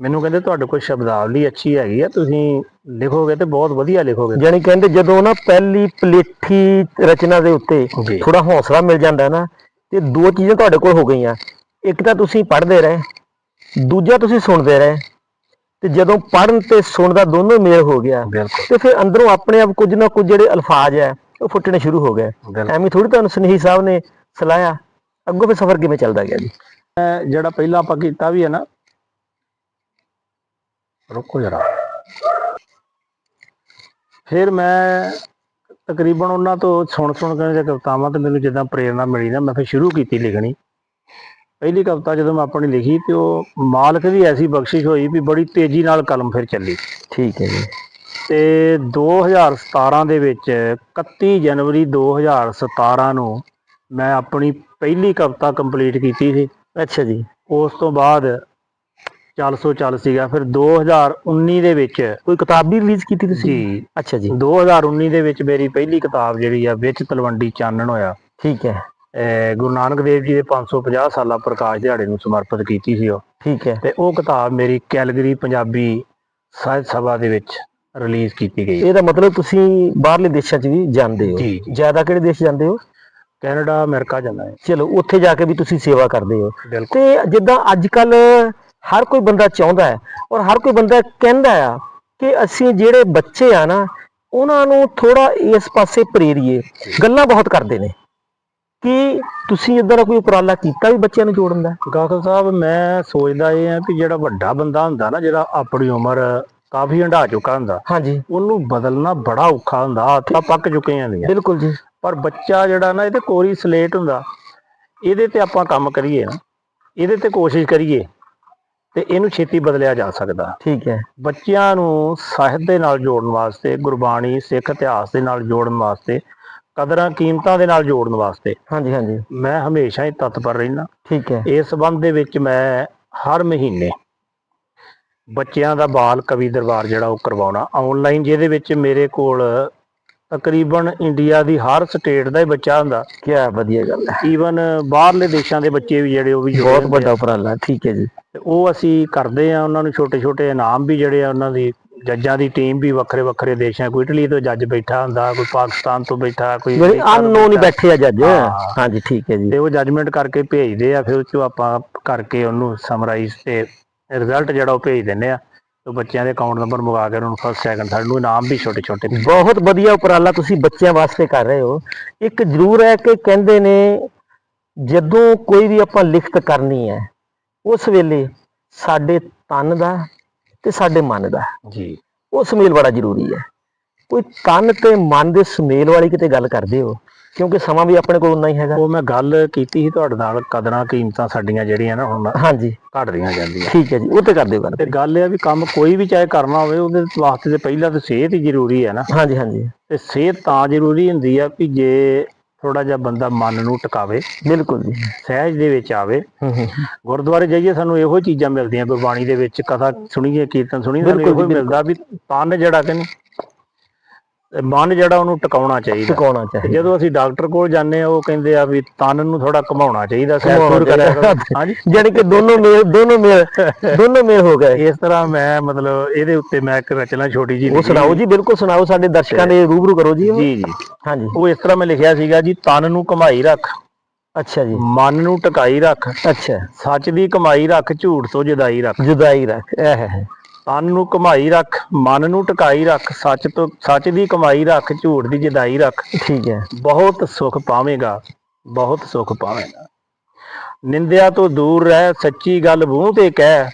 ਮੈਨੂੰ ਕਹਿੰਦੇ ਤੁਹਾਡੇ ਕੋਲ ਸ਼ਬਦਾਵਲੀ ਅੱਛੀ ਹੈਗੀ ਆ ਤੁਸੀਂ ਲਿਖੋਗੇ ਤੇ ਬਹੁਤ ਵਧੀਆ ਲਿਖੋਗੇ। ਜਾਨੀ ਕਹਿੰਦੇ ਜਦੋਂ ਨਾ ਪਹਿਲੀ ਪਲੇਠੀ ਰਚਨਾ ਦੇ ਉੱਤੇ ਥੋੜਾ ਹੌਸਲਾ ਮਿਲ ਜਾਂਦਾ ਨਾ ਤੇ ਦੋ ਚੀਜ਼ਾਂ ਤੁਹਾਡੇ ਕੋਲ ਹੋ ਗਈਆਂ। ਇੱਕ ਤਾਂ ਤੁਸੀਂ ਪੜ੍ਹਦੇ ਰਹੇ ਦੂਜਾ ਤੁਸੀਂ ਸੁਣਦੇ ਰਹੇ ਤੇ ਜਦੋਂ ਪੜ੍ਹਨ ਤੇ ਸੁਣਨ ਦਾ ਦੋਨੋਂ ਮੇਲ ਹੋ ਗਿਆ ਤੇ ਫਿਰ ਅੰਦਰੋਂ ਆਪਣੇ ਆਪ ਕੁਝ ਨਾ ਕੁਝ ਜਿਹੜੇ ਅਲਫਾਜ਼ ਹੈ ਉਹ ਫੁੱਟਣੇ ਸ਼ੁਰੂ ਹੋ ਗਏ। ਐਵੇਂ ਥੋੜੀ ਤੁਹਾਨੂੰ ਸੁਨੇਹੀ ਸਾਹਿਬ ਨੇ ਸਲਾਇਆ ਅੱਗੋਂ ਫਿਰ ਸਫ਼ਰ ਕਿਵੇਂ ਚੱਲਦਾ ਗਿਆ ਜੀ? ਜਿਹੜਾ ਪਹਿਲਾਂ ਆਪਾਂ ਕੀਤਾ ਵੀ ਹੈ ਨਾ ਰੁਕੋ ਜਰਾ। ਫਿਰ ਮੈਂ ਤਕਰੀਬਨ ਉਹਨਾਂ ਤੋਂ ਸੁਣ ਸੁਣ ਕੇ ਜੇ ਕਵਿਤਾਵਾਂ ਤੇ ਮੈਨੂੰ ਜਿੱਦਾਂ ਪ੍ਰੇਰਣਾ ਮਿਲੀ ਨਾ ਮੈਂ ਫਿਰ ਸ਼ੁਰੂ ਕੀਤੀ ਲਿਖਣੀ। ਪਹਿਲੀ ਕਵਿਤਾ ਜਦੋਂ ਮੈਂ ਆਪਣੀ ਲਿਖੀ ਤੇ ਉਹ ਮਾਲਕ ਦੀ ਐਸੀ ਬਖਸ਼ਿਸ਼ ਹੋਈ ਵੀ ਬੜੀ ਤੇਜ਼ੀ ਨਾਲ ਕਲਮ ਫਿਰ ਚੱਲੀ। ਠੀਕ ਹੈ ਜੀ। ਤੇ 2017 ਦੇ ਵਿੱਚ 31 ਜਨਵਰੀ 2017 ਨੂੰ ਮੈਂ ਆਪਣੀ ਪਹਿਲੀ ਕਵਿਤਾ ਕੰਪਲੀਟ ਕੀਤੀ ਸੀ। ਅੱਛਾ ਜੀ। ਉਸ ਤੋਂ ਬਾਅਦ ਚੱਲ ਸੋ ਚੱਲ ਸੀਗਾ। ਫਿਰ 2019 ਦੇ ਵਿੱਚ ਕੋਈ ਕਿਤਾਬ ਵੀ ਰਿਲੀਜ਼ ਕੀਤੀ ਤੁਸੀਂ? ਜੀ। ਅੱਛਾ ਜੀ। 2019 ਦੇ ਵਿੱਚ ਮੇਰੀ ਪਹਿਲੀ ਕਿਤਾਬ ਜਿਹੜੀ ਆ ਵਿੱਚ ਤਲਵੰਡੀ ਚਾਨਣ ਹੋਇਆ। ਠੀਕ ਹੈ। ਗੁਰੂ ਨਾਨਕ ਦੇਵ ਜੀ ਦੇ 550 ਸਾਲਾ ਪ੍ਰਕਾਸ਼ ਦਿਹਾੜੇ ਨੂੰ ਸਮਰਪਿਤ ਕੀਤੀ ਸੀ ਉਹ। ਠੀਕ ਹੈ। ਤੇ ਉਹ ਕਿਤਾਬ ਮੇਰੀ ਕੈਲਗਰੀ ਪੰਜਾਬੀ ਸਾਹਿਤ ਸਭਾ ਦੇ ਵਿੱਚ ਰਿਲੀਜ਼ ਕੀਤੀ ਗਈ। ਇਹਦਾ ਮਤਲਬ ਤੁਸੀਂ ਬਾਹਰਲੇ ਦੇਸ਼ਾਂ 'ਚ ਵੀ ਜਾਂਦੇ ਹੋ? ਜੀ। ਜ਼ਿਆਦਾ ਕਿਹੜੇ ਦੇਸ਼ ਜਾਂਦੇ ਹੋ? ਕੈਨੇਡਾ ਅਮਰੀਕਾ ਜਾਂਦਾ ਹੈ। ਚਲੋ ਉੱਥੇ ਜਾ ਕੇ ਵੀ ਤੁਸੀਂ ਸੇਵਾ ਕਰਦੇ ਹੋ। ਬਿਲਕੁਲ। ਤੇ ਜਿੱਦਾਂ ਅੱਜ ਕੱਲ ਹਰ ਕੋਈ ਬੰਦਾ ਚਾਹੁੰਦਾ ਹੈ ਔਰ ਹਰ ਕੋਈ ਬੰਦਾ ਕਹਿੰਦਾ ਆ ਕਿ ਅਸੀਂ ਜਿਹੜੇ ਬੱਚੇ ਆ ਨਾ ਉਹਨਾਂ ਨੂੰ ਥੋੜਾ ਇਸ ਪਾਸੇ ਪ੍ਰੇਰੀਏ। ਗੱਲਾਂ ਬਹੁਤ ਕਰਦੇ ਨੇ ਕਿ ਤੁਸੀਂ ਇਦਾਂ ਦਾ ਕੋਈ ਉਪਰਾਲਾ ਕੀਤਾ ਵੀ ਬੱਚਿਆਂ ਨੂੰ ਜੋੜਨ ਦਾ? ਗਾਖਲ ਸਾਹਿਬ ਮੈਂ ਸੋਚਦਾ ਇਹ ਆ ਕਿ ਜਿਹੜਾ ਵੱਡਾ ਬੰਦਾ ਹੁੰਦਾ ਨਾ ਜਿਹੜਾ ਆਪਣੀ ਉਮਰ ਕਾਫੀ ਹੰਢਾ ਚੁੱਕਾ ਹੁੰਦਾ ਹਾਂਜੀ। ਉਹਨੂੰ ਬਦਲਣਾ ਬੜਾ ਔਖਾ ਹੁੰਦਾ ਆਦਤਾਂ ਪੱਕ ਚੁੱਕੀਆਂ ਹੁੰਦੀਆਂ। ਬਿਲਕੁਲ ਜੀ। ਪਰ ਬੱਚਾ ਜਿਹੜਾ ਨਾ ਇਹਦੇ ਕੋਰੀ ਸਲੇਟ ਹੁੰਦਾ। ਇਹਦੇ ਤੇ ਆਪਾਂ ਕੰਮ ਕਰੀਏ ਨਾ ਇਹਦੇ ਤੇ ਕੋਸ਼ਿਸ਼ ਕਰੀਏ ਤੇ ਇਹਨੂੰ ਛੇਤੀ ਬਦਲਿਆ ਜਾ ਸਕਦਾ। ਠੀਕ ਹੈ। ਬੱਚਿਆਂ ਨੂੰ ਸਾਹਿਤ ਦੇ ਨਾਲ ਜੋੜਨ ਵਾਸਤੇ ਗੁਰਬਾਣੀ ਸਿੱਖ ਇਤਿਹਾਸ ਦੇ ਨਾਲ ਜੋੜਨ ਵਾਸਤੇ ਕਦਰਾਂ ਕੀਮਤਾਂ ਦੇ ਨਾਲ ਜੋੜਨ ਵਾਸਤੇ ਹਾਂਜੀ ਹਾਂਜੀ। ਮੈਂ ਹਮੇਸ਼ਾ ਹੀ ਤਤਪਰ ਰਹਿਣਾ ਠੀਕ ਹੈ। ਇਸ ਸੰਬੰਧ ਦੇ ਵਿੱਚ ਮੈਂ ਹਰ ਮਹੀਨੇ ਬੱਚਿਆਂ ਦਾ ਬਾਲ ਕਵੀ ਦਰਬਾਰ ਜਿਹੜਾ ਉਹ ਕਰਵਾਉਣਾ। ਆਨਲਾਈਨ ਜਿਹਦੇ ਵਿੱਚ ਮੇਰੇ ਕੋਲ ਤਕਰੀਬਨ ਇੰਡੀਆ ਦੀ ਹਰ ਸਟੇਟ ਦਾ ਹੀ ਬੱਚਾ ਹੁੰਦਾ। ਕੀ ਵਧੀਆ ਗੱਲ ਹੈ। ਈਵਨ ਬਾਹਰਲੇ ਦੇਸ਼ਾਂ ਦੇ ਬੱਚੇ ਵੀ ਜਿਹੜੇ ਉਹ ਵੀ ਜੁੜੇ ਬਹੁਤ ਹੁੰਦੇ ਵੱਡਾ ਉਪਰਾਲਾ ਠੀਕ ਹੈ ਜੀ। ਤੇ ਉਹ ਅਸੀਂ ਕਰਦੇ ਆ ਉਹਨਾਂ ਨੂੰ ਛੋਟੇ ਛੋਟੇ ਇਨਾਮ ਵੀ ਜਿਹੜੇ ਆ ਉਹਨਾਂ ਦੀ ਜੱਜਾਂ ਦੀ ਟੀਮ ਵੀ ਵੱਖਰੇ ਵੱਖਰੇ ਦੇਸ਼ਾਂ ਕੋਈ ਇਟਲੀ ਤੋਂ ਜੱਜ ਬੈਠਾ ਹੁੰਦਾ ਕੋਈ ਪਾਕਿਸਤਾਨ ਤੋਂ ਬੈਠਾ ਕੋਈ ਜਿਹੜੇ ਅਮਰੀਕਾ ਤੋਂ ਅਨਨੋਨ ਹੀ ਬੈਠਾ। ਬੈਠੇ ਆ ਜੱਜ। ਹਾਂ। ਹਾਂਜੀ ਠੀਕ ਹੈ ਜੀ। ਤੇ ਉਹ ਜੱਜਮੈਂਟ ਕਰਕੇ ਭੇਜਦੇ ਆ ਫਿਰ ਉਹ ਚੋਂ ਆਪਾਂ ਕਰਕੇ ਉਹਨੂੰ ਸਮਰਾਈਜ਼ ਤੇ ਰਿਜ਼ਲਟ ਜਿਹੜਾ ਉਹ ਭੇਜ ਦਿੰਦੇ ਆ। ਤੇ ਬੱਚਿਆਂ ਦੇ ਅਕਾਊਂਟ ਨੰਬਰ ਮੰਗਾ ਕੇ ਉਹਨਾਂ ਨੂੰ ਫਸਟ ਸੈਕੰਡ ਥਰਡ ਨੂੰ ਇਨਾਮ ਵੀ ਛੋਟੇ ਛੋਟੇ ਬਹੁਤ ਵਧੀਆ ਉਪਰਾਲਾ ਤੁਸੀਂ ਬੱਚਿਆਂ ਵਾਸਤੇ ਕਰ ਰਹੇ ਹੋ। ਇੱਕ ਜ਼ਰੂਰ ਹੈ ਕਿ ਕਹਿੰਦੇ ਨੇ ਜਦੋਂ ਕੋਈ ਵੀ ਆਪਾਂ ਲਿਖਤ ਕਰਨੀ ਹੈ ਉਸ ਵੇਲੇ ਸਾਡੇ ਤਨ ਦਾ ਤੇ ਸਾਡੇ ਮਨ ਦਾ। ਜੀ। ਉਹ ਸੁਮੇਲ ਬੜਾ ਜ਼ਰੂਰੀ ਹੈ। ਕੋਈ ਤਨ ਤੇ ਮਨ ਦੇ ਸੁਮੇਲ ਵਾਲੀ ਕਿਤੇ ਗੱਲ ਕਰਦੇ ਹੋ ਕਿਉਂਕਿ ਸਮਾਂ ਵੀ ਆਪਣੇ ਕੋਲ ਉਨਾ ਹੀ ਹੈਗਾ। ਉਹ ਮੈਂ ਗੱਲ ਕੀਤੀ ਸੀ ਤੁਹਾਡੇ ਨਾਲ ਕਦਰਾਂ ਕੀਮਤਾਂ ਸਾਡੀਆਂ ਜਿਹੜੀਆਂ ਨਾ ਹੁਣ ਹਾਂਜੀ। ਘਟਦੀਆਂ ਜਾਂਦੀਆਂ। ਠੀਕ ਹੈ ਜੀ ਉਹ ਤੇ ਕਰਦੇ ਗੱਲ ਤੇ ਗੱਲ ਇਹ ਆ ਵੀ ਕੰਮ ਕੋਈ ਵੀ ਚਾਹੇ ਕਰਨਾ ਹੋਵੇ ਉਹਦੇ ਵਾਸਤੇ ਤੇ ਪਹਿਲਾਂ ਤਾਂ ਸਿਹਤ ਹੀ ਜ਼ਰੂਰੀ ਹੈ ਨਾ। ਹਾਂਜੀ ਹਾਂਜੀ। ਤੇ ਸਿਹਤ ਤਾਂ ਜ਼ਰੂਰੀ ਹੁੰਦੀ ਆ ਵੀ ਜੇ ਥੋੜਾ ਜਿਹਾ ਬੰਦਾ ਮਨ ਨੂੰ ਟਿਕਾਵੇ ਬਿਲਕੁਲ ਜੀ। ਸਹਿਜ ਦੇ ਵਿੱਚ ਆਵੇ। ਗੁਰਦੁਆਰੇ ਜਾਈਏ ਸਾਨੂੰ ਇਹੋ ਚੀਜ਼ਾਂ ਮਿਲਦੀਆਂ ਗੁਰਬਾਣੀ ਦੇ ਵਿੱਚ ਕਥਾ ਸੁਣੀਏ ਕੀਰਤਨ ਸੁਣੀਏ ਸਾਨੂੰ ਇਹੋ ਮਿਲਦਾ ਵੀ ਤਨ ਜਿਹੜਾ ਕਿ ਨਹੀਂ, ਤੇ ਮਨ ਜਿਹੜਾ ਉਹਨੂੰ ਟਿਕਾਉਣਾ ਚਾਹੀਦਾ। ਟਿਕਾਉਣਾ ਚਾਹੀਦਾ। ਜਦੋਂ ਅਸੀਂ ਡਾਕਟਰ ਕੋਲ ਜਾਂਦੇ ਆ ਉਹ ਕਹਿੰਦੇ ਆ ਵੀ ਤਨ ਨੂੰ ਥੋੜਾ ਘਮਾਉਣਾ ਚਾਹੀਦਾ ਸੈਰ ਕਰਿਆ ਕਰੋ। ਹਾਂਜੀ। ਜਾਣੀ ਕਿ ਦੋਨੋਂ ਮੇਲ ਦੋਨੋਂ ਮੇਲ [laughs] ਦੋਨੋਂ ਮੇਲ ਹੋ ਗਏ। ਇਸ ਤਰ੍ਹਾਂ ਮੈਂ ਮਤਲਬ ਇਹਦੇ ਉੱਤੇ ਮੈਂ ਇੱਕ ਰਚਨਾ ਛੋਟੀ ਜੀ ਉਹ ਸੁਣਾਓ ਜੀ ਬਿਲਕੁਲ ਸੁਣਾਓ ਸਾਡੇ ਦਰਸ਼ਕਾਂ ਦੇ ਰੂਬਰੂ ਕਰੋ ਜੀ। ਜੀ ਜੀ। ਹਾਂਜੀ। ਉਹ ਇਸ ਤਰ੍ਹਾਂ ਮੈਂ ਲਿਖਿਆ ਸੀਗਾ ਜੀ ਤਨ ਨੂੰ ਕਮਾਈ ਰੱਖ। ਅੱਛਾ ਜੀ। ਮਨ ਨੂੰ ਟਿਕਾਈ ਰੱਖ। ਅੱਛਾ। ਸੱਚ ਦੀ ਕਮਾਈ ਰੱਖ ਝੂਠ ਤੋਂ ਜੁਦਾਈ ਰੱਖ। ਜੁਦਾਈ ਰੱਖ ਇਹ ਹੈ। ਤਨ ਨੂੰ ਕਮਾਈ ਰੱਖ ਮਨ ਨੂੰ ਟਿਕਾਈ ਰੱਖ ਸੱਚ ਤੋਂ ਸੱਚ ਦੀ ਕਮਾਈ ਰੱਖ ਝੂਠ ਦੀ ਜਦਾਈ ਰੱਖ ਠੀਕ ਹੈ। ਬਹੁਤ ਸੁਖ ਪਾਵੇਂਗਾ ਬਹੁਤ ਸੁਖ ਪਾਵੇਂਗਾ। ਨਿੰਦਿਆ ਤੋਂ ਦੂਰ ਰਹਿ ਸੱਚੀ ਗੱਲ ਮੂੰਹ ਤੇ ਕਹਿ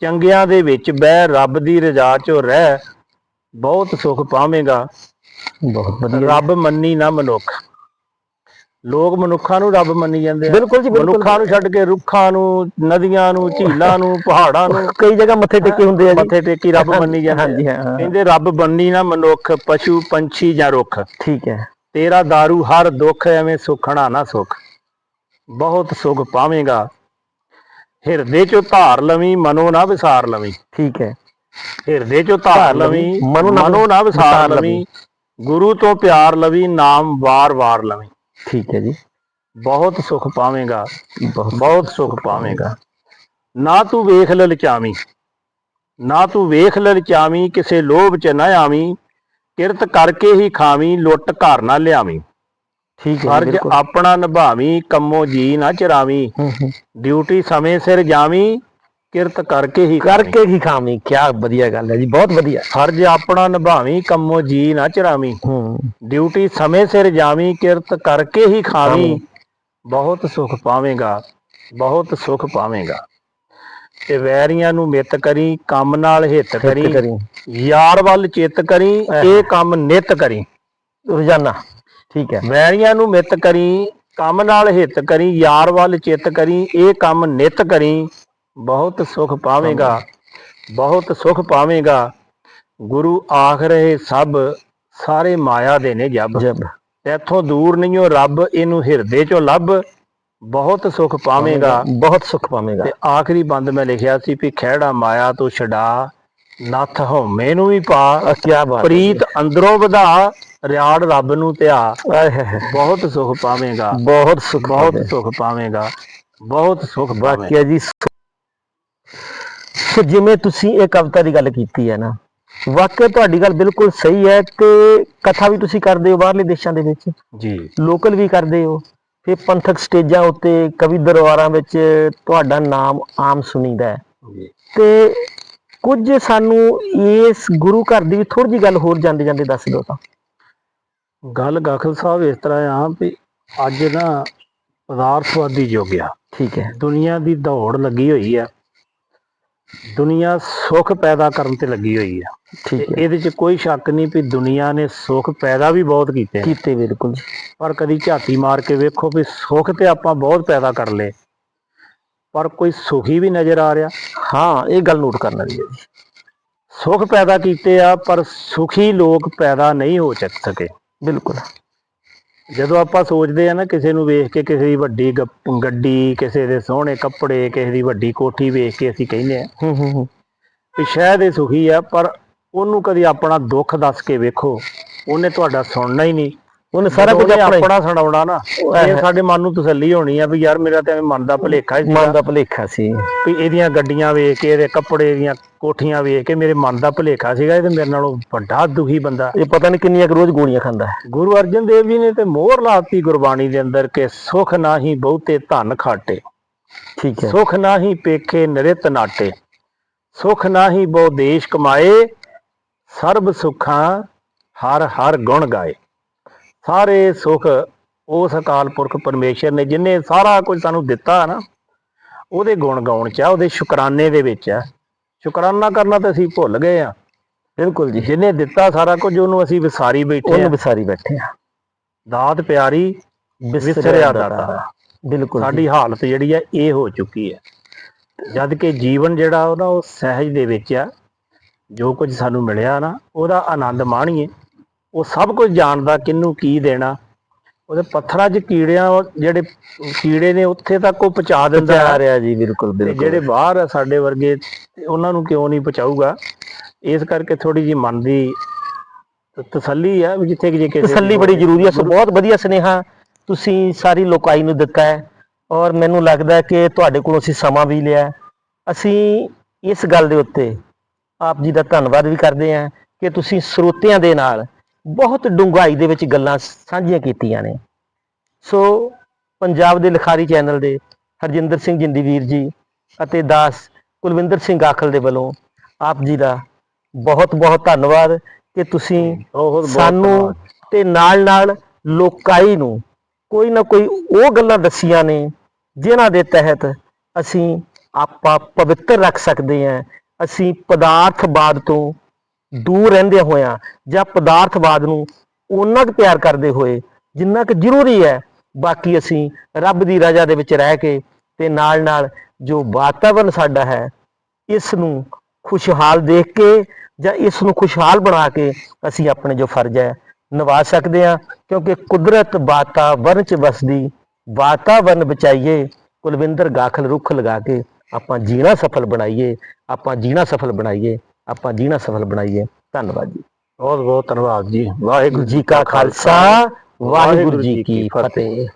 ਚੰਗਿਆਂ ਦੇ ਵਿੱਚ ਬਹਿ ਰੱਬ ਦੀ ਰਜ਼ਾ 'ਚੋਂ ਰਹਿ ਬਹੁਤ ਸੁਖ ਪਾਵੇਂਗਾ। ਬਹੁਤ ਵਧੀਆ। ਰੱਬ ਮੰਨੀ ਨਾ ਮਨੁੱਖ। ਲੋਕ ਮਨੁੱਖਾਂ ਨੂੰ ਰੱਬ ਮੰਨੀ ਜਾਂਦੇ ਆ। ਬਿਲਕੁਲ ਜੀ ਬਿਲਕੁਲ। ਮਨੁੱਖਾਂ ਨੂੰ ਛੱਡ ਕੇ ਰੁੱਖਾਂ ਨੂੰ ਨਦੀਆਂ ਨੂੰ ਝੀਲਾਂ ਨੂੰ ਪਹਾੜਾਂ ਨੂੰ [laughs] ਕਈ ਜਗ੍ਹਾ ਮੱਥੇ ਟੇਕੇ ਹੁੰਦੇ ਆ ਜੀ। ਮੱਥੇ ਟੇਕੀ ਰੱਬ ਮੰਨੀ ਜਾਂਦੇ ਹਾਂਜੀ। ਹਾਂ ਕਹਿੰਦੇ ਰੱਬ ਬੰਨੀ ਨਾ ਮਨੁੱਖ ਪਸ਼ੂ ਪੰਛੀ ਜਾਂ ਰੁੱਖ। ਠੀਕ ਹੈ। ਤੇਰਾ दारू ਹਰ ਦੁੱਖ ਐਵੇਂ ਸੁਖਣਾ ਨਾ ਸੁਖ। ਬਹੁਤ ਸੁਖ ਪਾਵੇਂਗਾ। ਹਿਰਦੇ ਚੋਂ ਧਾਰ ਲਵੀਂ ਮਨੋ ਨਾ ਵਿਸਾਰ ਲਵੀਂ। ਠੀਕ ਹੈ। ਹਿਰਦੇ ਚੋਂ ਧਾਰ ਲਵੀਂ ਮਨੋ ਨਾ- ਵਿਸਾਰ ਲਵੀਂ। ਗੁਰੂ ਤੋਂ ਪਿਆਰ ਲਵੀਂ ਨਾਮ ਵਾਰ-ਵਾਰ ਲਵੀਂ। ਠੀਕ ਹੈ ਜੀ। ਬਹੁਤ ਸੁਖ ਪਾਵੇਂਗਾ ਬਹੁਤ ਸੁਖ ਪਾਵੇਂਗਾ। ਨਾ ਤੂੰ ਵੇਖ ਲਲਚਾਵੀਂ ਨਾ ਤੂੰ ਵੇਖ ਲਲਚਾਵੀਂ ਕਿਸੇ ਲੋਭ ਚ ਨਾ ਆਵੀਂ ਕਿਰਤ ਕਰਕੇ ਹੀ ਖਾਵੀਂ ਲੁੱਟ ਘਰ ਨਾ ਲਿਆਵੀਂ। ਠੀਕ ਹੈ ਫਰਜ਼ ਆਪਣਾ ਨਿਭਾਵੀਂ ਕੰਮੋ ਜੀ ਨਾ ਚਰਾਵੀਂ। ਡਿਊਟੀ ਸਮੇਂ ਸਿਰ ਜਾਵੀਂ ਕਿਰਤ ਕਰਕੇ ਹੀ। ਕਰਕੇ ਹੀ ਖਾਵੀਂ ਕੀ ਵਧੀਆ ਗੱਲ ਹੈ ਜੀ ਬਹੁਤ ਵਧੀਆ। ਫਰਜ਼ ਆਪਣਾ ਨਿਭਾਵੀਂ ਕੰਮੋ ਜੀ ਨਾ ਚਰਾਵੀਂ ਹੂੰ। ਡਿਊਟੀ ਸਮੇਂ ਸਿਰ ਜਾਵੀਂ ਕਿਰਤ ਕਰਕੇ ਹੀ ਖਾਵੀਂ। ਬਹੁਤ ਸੁਖ ਪਾਵੇਂਗਾ ਬਹੁਤ ਸੁਖ ਪਾਵੇਂਗਾ। ਤੇ ਵੈਰੀਆਂ ਨੂੰ ਮਿੱਤ ਕਰੀ ਕੰਮ ਨਾਲ ਹਿੱਤ ਕਰੀ। ਯਾਰ ਵੱਲ ਚਿੱਤ ਕਰੀ ਇਹ ਕੰਮ ਨਿਤ ਕਰੀ। ਰੋਜ਼ਾਨਾ ਠੀਕ ਹੈ। ਵੈਰੀਆਂ ਨੂੰ ਮਿੱਤ ਕਰੀ ਕੰਮ ਨਾਲ ਹਿੱਤ ਕਰੀ ਯਾਰ ਵੱਲ ਚਿੱਤ ਕਰੀ ਇਹ ਕੰਮ ਨਿਤ ਕਰੀ। ਬਹੁਤ ਸੁਖ ਪਾਵੇਂਗਾ ਬਹੁਤ ਸੁਖ ਪਾਵੇਂਗਾ। ਗੁਰੂ ਆਖ ਰਹੇ ਸਭ ਸਾਰੇ ਮਾਇਆ ਦੇ ਨੇ ਜਬ। ਜਬ। ਇੱਥੋਂ ਦੂਰ ਨਹੀਂਓ ਰੱਬ ਇਹਨੂੰ ਹਿਰਦੇ ਚੋਂ ਲੱਭ। ਬਹੁਤ ਸੁਖ ਪਾਵੇਂਗਾ। ਬਹੁਤ ਸੁਖ ਪਾਵੇਂਗਾ। ਤੇ ਆਖਰੀ ਬੰਦ ਮੈਂ ਲਿਖਿਆ ਸੀ ਵੀ ਖਹਿੜਾ ਮਾਇਆ ਤੋਂ ਛਡਾ ਨੱਥ ਹਉਮੈ ਨੂੰ ਵੀ ਪਾ। ਕੀ ਬਾਤ। ਪ੍ਰੀਤ ਅੰਦਰੋਂ ਵਧਾ ਰਿਆੜ ਰੱਬ ਨੂੰ ਧਿਆ। ਬਹੁਤ ਸੁਖ ਪਾਵੇਂਗਾ। ਬਹੁਤ ਸੁਖ ਬਹੁਤ। ਸੁਖ ਪਾਵੇਂਗਾ। ਬਹੁਤ ਸੁਖ ਵਾਕਿਆ ਜੀ ਸੁ- ਜਿਵੇਂ ਤੁਸੀਂ ਇਹ ਕਵਿਤਾ ਦੀ ਗੱਲ ਕੀਤੀ ਹੈ ਨਾ ਵਾਕਿਆ ਤੁਹਾਡੀ ਗੱਲ ਬਿਲਕੁਲ ਸਹੀ ਹੈ ਤੇ ਕਥਾ ਵੀ ਤੁਸੀਂ ਕਰਦੇ ਹੋ ਬਾਹਰਲੇ ਦੇਸ਼ਾਂ ਦੇ ਵਿੱਚ। ਜੀ। ਲੋਕਲ ਵੀ ਕਰਦੇ ਹੋ ਫਿਰ ਪੰਥਕ ਸਟੇਜਾਂ ਉੱਤੇ ਕਵੀ ਦਰਬਾਰਾਂ ਵਿੱਚ ਤੁਹਾਡਾ ਨਾਮ ਆਮ ਸੁਣੀਦਾ ਹੈ। ਜੀ। ਤੇ ਕੁਝ ਸਾਨੂੰ ਇਸ ਗੁਰੂ ਘਰ ਦੀ ਵੀ ਥੋੜੀ ਜਿਹੀ ਗੱਲ ਹੋਰ ਜਾਂਦੇ ਜਾਂਦੇ ਦੱਸ ਦਿਓ ਤਾਂ। ਗੱਲ ਗਾਖਲ ਸਾਹਿਬ ਇਸ ਤਰ੍ਹਾਂ ਆ ਵੀ ਅੱਜ ਨਾ ਪਦਾਰਥਵਾਦੀ ਯੁੱਗ ਆ। ਠੀਕ ਹੈ। ਦੁਨੀਆ ਦੀ ਦੌੜ ਲੱਗੀ ਹੋਈ ਆ। ਦੁਨੀਆ ਸੁੱਖ ਪੈਦਾ ਕਰਨ ਤੇ ਲੱਗੀ ਹੋਈ ਆ। ਠੀਕ ਹੈ। ਇਹਦੇ 'ਚ ਕੋਈ ਸ਼ੱਕ ਨਹੀਂ ਵੀ ਦੁਨੀਆ ਨੇ ਸੁੱਖ ਪੈਦਾ ਵੀ ਬਹੁਤ ਕੀਤੇ ਆ। ਕੀਤੇ ਬਿਲਕੁਲ। ਪਰ ਕਦੀ ਝਾਤੀ ਮਾਰ ਕੇ ਵੇਖੋ ਵੀ ਸੁੱਖ ਤੇ ਆਪਾਂ ਬਹੁਤ ਪੈਦਾ ਕਰ ਲਏ। ਪਰ ਕੋਈ ਸੁਖੀ ਵੀ ਨਜ਼ਰ ਆ ਰਿਹਾ। ਹਾਂ ਇਹ ਗੱਲ ਨੋਟ ਕਰਨ ਵਾਲੀ ਹੈ ਜੀ। ਸੁੱਖ ਪੈਦਾ ਕੀਤੇ ਆ ਪਰ ਸੁਖੀ ਲੋਕ ਪੈਦਾ ਨਹੀਂ ਹੋ ਚੱਕ ਸਕੇ। ਬਿਲਕੁਲ। ਜਦੋਂ ਆਪਾਂ ਸੋਚਦੇ ਆ ਨਾ ਕਿਸੇ ਨੂੰ ਵੇਖ ਕੇ ਕਿਸੇ ਦੀ ਵੱਡੀ ਗੱਪ- ਗੱਡੀ ਕਿਸੇ ਦੇ ਸੋਹਣੇ ਕੱਪੜੇ ਕਿਸੇ ਦੀ ਵੱਡੀ ਕੋਠੀ ਵੇਖ ਕੇ ਅਸੀਂ ਕਹਿੰਦੇ ਆ ਹੂੰ ਹੂੰ ਹੂੰ। ਵੀ ਸ਼ਾਇਦ ਇਹ ਸੁਖੀ ਆ ਪਰ ਉਹਨੂੰ ਕਦੀ ਆਪਣਾ ਦੁੱਖ ਦੱਸ ਕੇ ਵੇਖੋ ਉਹਨੇ ਤੁਹਾਡਾ ਸੁਣਨਾ ਹੀ ਨਹੀਂ। ਉਹਨੇ ਸਾਰਾ ਕੁਝ ਆਪਣਾ ਸੁਣਾਉਣਾ ਨਾ ਇਹ। ਸਾਡੇ ਮਨ ਨੂੰ ਤਸੱਲੀ ਹੋਣੀ ਆ ਵੀ ਯਾਰ ਮੇਰਾ ਤਾਂ ਐਵੇਂ ਮਨ ਦਾ ਭੁਲੇਖਾ ਹੀ ਮਨ ਦਾ ਭੁਲੇਖਾ ਸੀ। ਵੀ ਇਹਦੀਆਂ ਗੱਡੀਆਂ ਵੇਖ ਕੇ ਇਹਦੇ ਕੱਪੜੇ ਇਹਦੀਆਂ ਕੋਠੀਆਂ ਵੇਖ ਕੇ ਮੇਰੇ ਮਨ ਦਾ ਭੁਲੇਖਾ ਸੀਗਾ ਇਹ ਤੇ ਮੇਰੇ ਨਾਲੋਂ ਵੱਡਾ ਦੁਖੀ ਬੰਦਾ। ਇਹ ਪਤਾ ਨਹੀਂ ਕਿੰਨੀਆਂ ਰੋਜ਼ ਗੋਲੀਆਂ ਖਾਂਦਾ ਹੈ। ਗੁਰੂ ਅਰਜਨ ਦੇਵ ਜੀ ਨੇ ਤੇ ਮੋਹਰ ਲਾਤੀ ਗੁਰਬਾਣੀ ਦੇ ਅੰਦਰ ਕਿ ਸੁਖ ਨਾਹੀ ਬਹੁਤੇ ਧਨ ਖਾਟੇ। ਠੀਕ ਹੈ। ਸੁਖ ਨਾਹੀ ਪੇਖੇ ਨਰਿਤ ਨਾਟੇ। ਸੁਖ ਨਾਹੀ ਬਹੁ ਦੇਸ਼ ਕਮਾਏ ਸਰਬ ਸੁਖਾਂ ਹਰ ਹਰ ਗੁਣ ਗਾਏ। ਸਾਰੇ ਸੁਖ ਉਸ ਅਕਾਲ ਪੁਰਖ ਪਰਮੇਸ਼ਰ ਨੇ ਜਿਨੇ ਸਾਰਾ ਕੁਝ ਸਾਨੂੰ ਦਿੱਤਾ ਨਾ ਉਹਦੇ ਗੁਣ ਗਾਉਣ ਚ ਆ ਉਹਦੇ ਸ਼ੁਕਰਾਨੇ ਦੇ ਵਿੱਚ ਆ। ਸ਼ੁਕਰਾਨਾ ਕਰਨਾ ਤਾਂ ਅਸੀਂ ਭੁੱਲ ਗਏ ਆ। ਬਿਲਕੁਲ ਜੀ ਜਿਨੇ ਦਿੱਤਾ ਸਾਰਾ ਕੁਝ ਉਹਨੂੰ ਅਸੀਂ ਵਿਸਾਰੀ ਬੈਠੇ ਉਹਨੂੰ ਆ। ਵਿਸਾਰੀ ਬੈਠੇ ਆ। ਦਾਤ ਪਿਆਰੀ ਵਿਸਰਿਆ ਦਾਤਾ। ਬਿਲਕੁਲ। ਸਾਡੀ ਹਾਲਤ ਜਿਹੜੀ ਆ ਇਹ ਹੋ ਚੁੱਕੀ ਹੈ ਜਦ ਕਿ ਜੀਵਨ ਜਿਹੜਾ ਉਹ ਨਾ ਉਹ ਸਹਿਜ ਦੇ ਵਿੱਚ ਆ। ਜੋ ਕੁਝ ਸਾਨੂੰ ਮਿਲਿਆ ਨਾ ਉਹਦਾ ਆਨੰਦ ਮਾਣੀਏ। ਉਹ ਸਭ ਕੁਝ ਜਾਣਦਾ ਕਿਹਨੂੰ ਕੀ ਦੇਣਾ। ਉਹਦੇ ਪੱਥਰਾਂ 'ਚ ਕੀੜਿਆਂ ਜਿਹੜੇ ਕੀੜੇ ਨੇ ਉੱਥੇ ਤੱਕ ਉਹ ਪਹੁੰਚਾ ਦਿੰਦਾ। ਆ ਹੈ ਰਿਹਾ ਜੀ ਬਿਲਕੁਲ ਬਿਲਕੁਲ। ਜਿਹੜੇ ਬਾਹਰ ਆ ਸਾਡੇ ਵਰਗੇ ਉਹਨਾਂ ਨੂੰ ਕਿਉਂ ਨਹੀਂ ਪਹੁੰਚਾਊਗਾ? ਇਸ ਕਰਕੇ ਥੋੜੀ ਜੀ ਮਨ ਦੀ ਤਸੱਲੀ ਆ ਵੀ ਜਿੱਥੇ ਕਿ ਜੇ ਕਿਸੇ ਤਸੱਲੀ ਬੜੀ ਜ਼ਰੂਰੀ ਹੈ ਸੋ ਬਹੁਤ ਵਧੀਆ ਸੁਨੇਹਾ ਤੁਸੀਂ ਸਾਰੀ ਲੋਕਾਈ ਨੂੰ ਦਿੱਤਾ ਹੈ ਔਰ ਮੈਨੂੰ ਲੱਗਦਾ ਹੈ ਕਿ ਤੁਹਾਡੇ ਕੋਲੋਂ ਅਸੀਂ ਸਮਾਂ ਵੀ ਲਿਆ ਹੈ। ਅਸੀਂ ਇਸ ਗੱਲ ਦੇ ਉੱਤੇ ਆਪ ਜੀ ਦਾ ਧੰਨਵਾਦ ਵੀ ਕਰਦੇ ਹਾਂ ਕਿ ਤੁਸੀਂ ਸਰੋਤਿਆਂ ਦੇ ਨਾਲ ਬਹੁਤ ਡੂੰਘਾਈ ਦੇ ਵਿੱਚ ਗੱਲਾਂ ਸਾਂਝੀਆਂ ਕੀਤੀਆਂ ਨੇ ਸੋ ਪੰਜਾਬ ਦੇ ਲਿਖਾਰੀ ਚੈਨਲ ਦੇ ਹਰਜਿੰਦਰ ਸਿੰਘ ਜਿੰਦੀ ਵੀਰ ਜੀ ਅਤੇ ਦਾਸ ਕੁਲਵਿੰਦਰ ਸਿੰਘ ਆਖਲ ਦੇ ਵੱਲੋਂ ਆਪ ਜੀ ਦਾ ਬਹੁਤ ਬਹੁਤ ਧੰਨਵਾਦ ਕਿ ਤੁਸੀਂ ਸਾਨੂੰ। ਤੇ ਨਾਲ ਨਾਲ ਲੋਕਾਈ ਨੂੰ ਕੋਈ ਨਾ ਕੋਈ ਉਹ ਗੱਲਾਂ ਦੱਸੀਆਂ ਨੇ ਜਿਨ੍ਹਾਂ ਦੇ ਤਹਿਤ ਅਸੀਂ ਆਪਾਂ ਪਵਿੱਤਰ ਰੱਖ ਸਕਦੇ ਹਾਂ ਅਸੀਂ ਪਦਾਰਥਵਾਦ ਤੋਂ ਦੂਰ ਰਹਿੰਦੇ ਹੋਇਆਂ ਜਾਂ ਪਦਾਰਥਵਾਦ ਨੂੰ ਉਹਨਾਂ ਕੁ ਪਿਆਰ ਕਰਦੇ ਹੋਏ, ਜਿੰਨਾ ਕੁ ਜ਼ਰੂਰੀ ਹੈ, ਬਾਕੀ ਅਸੀਂ ਰੱਬ ਦੀ ਰਜ਼ਾ ਦੇ ਵਿੱਚ ਰਹਿ ਕੇ ਤੇ ਨਾਲ ਨਾਲ ਜੋ ਵਾਤਾਵਰਨ ਸਾਡਾ ਹੈ, ਇਸ ਨੂੰ ਖੁਸ਼ਹਾਲ ਦੇਖ ਕੇ ਜਾਂ ਇਸ ਨੂੰ ਖੁਸ਼ਹਾਲ ਬਣਾ ਕੇ ਅਸੀਂ ਆਪਣੇ ਜੋ ਫਰਜ਼ ਹੈ, ਨਿਭਾ ਸਕਦੇ ਹਾਂ। ਕਿਉਂਕਿ ਕੁਦਰਤ ਵਾਤਾਵਰਨ ਚ ਵਸਦੀ, ਵਾਤਾਵਰਨ ਬਚਾਈਏ, ਕੁਲਵਿੰਦਰ ਗਾਖਲ ਰੁੱਖ ਲਗਾ ਕੇ ਆਪਾਂ ਜੀਣਾ ਸਫਲ ਬਣਾਈਏ, ਆਪਾਂ ਜੀਣਾ ਸਫਲ ਬਣਾਈਏ। ਆਪਾਂ ਜੀਣਾ ਸਫਲ ਬਣਾਈਏ। ਧੰਨਵਾਦ ਜੀ। ਬਹੁਤ ਬਹੁਤ ਧੰਨਵਾਦ ਜੀ। ਵਾਹਿਗੁਰੂ ਜੀ ਕਾ ਖਾਲਸਾ। ਵਾਹਿਗੁਰੂ ਜੀ ਕੀ ਫਤਿਹ।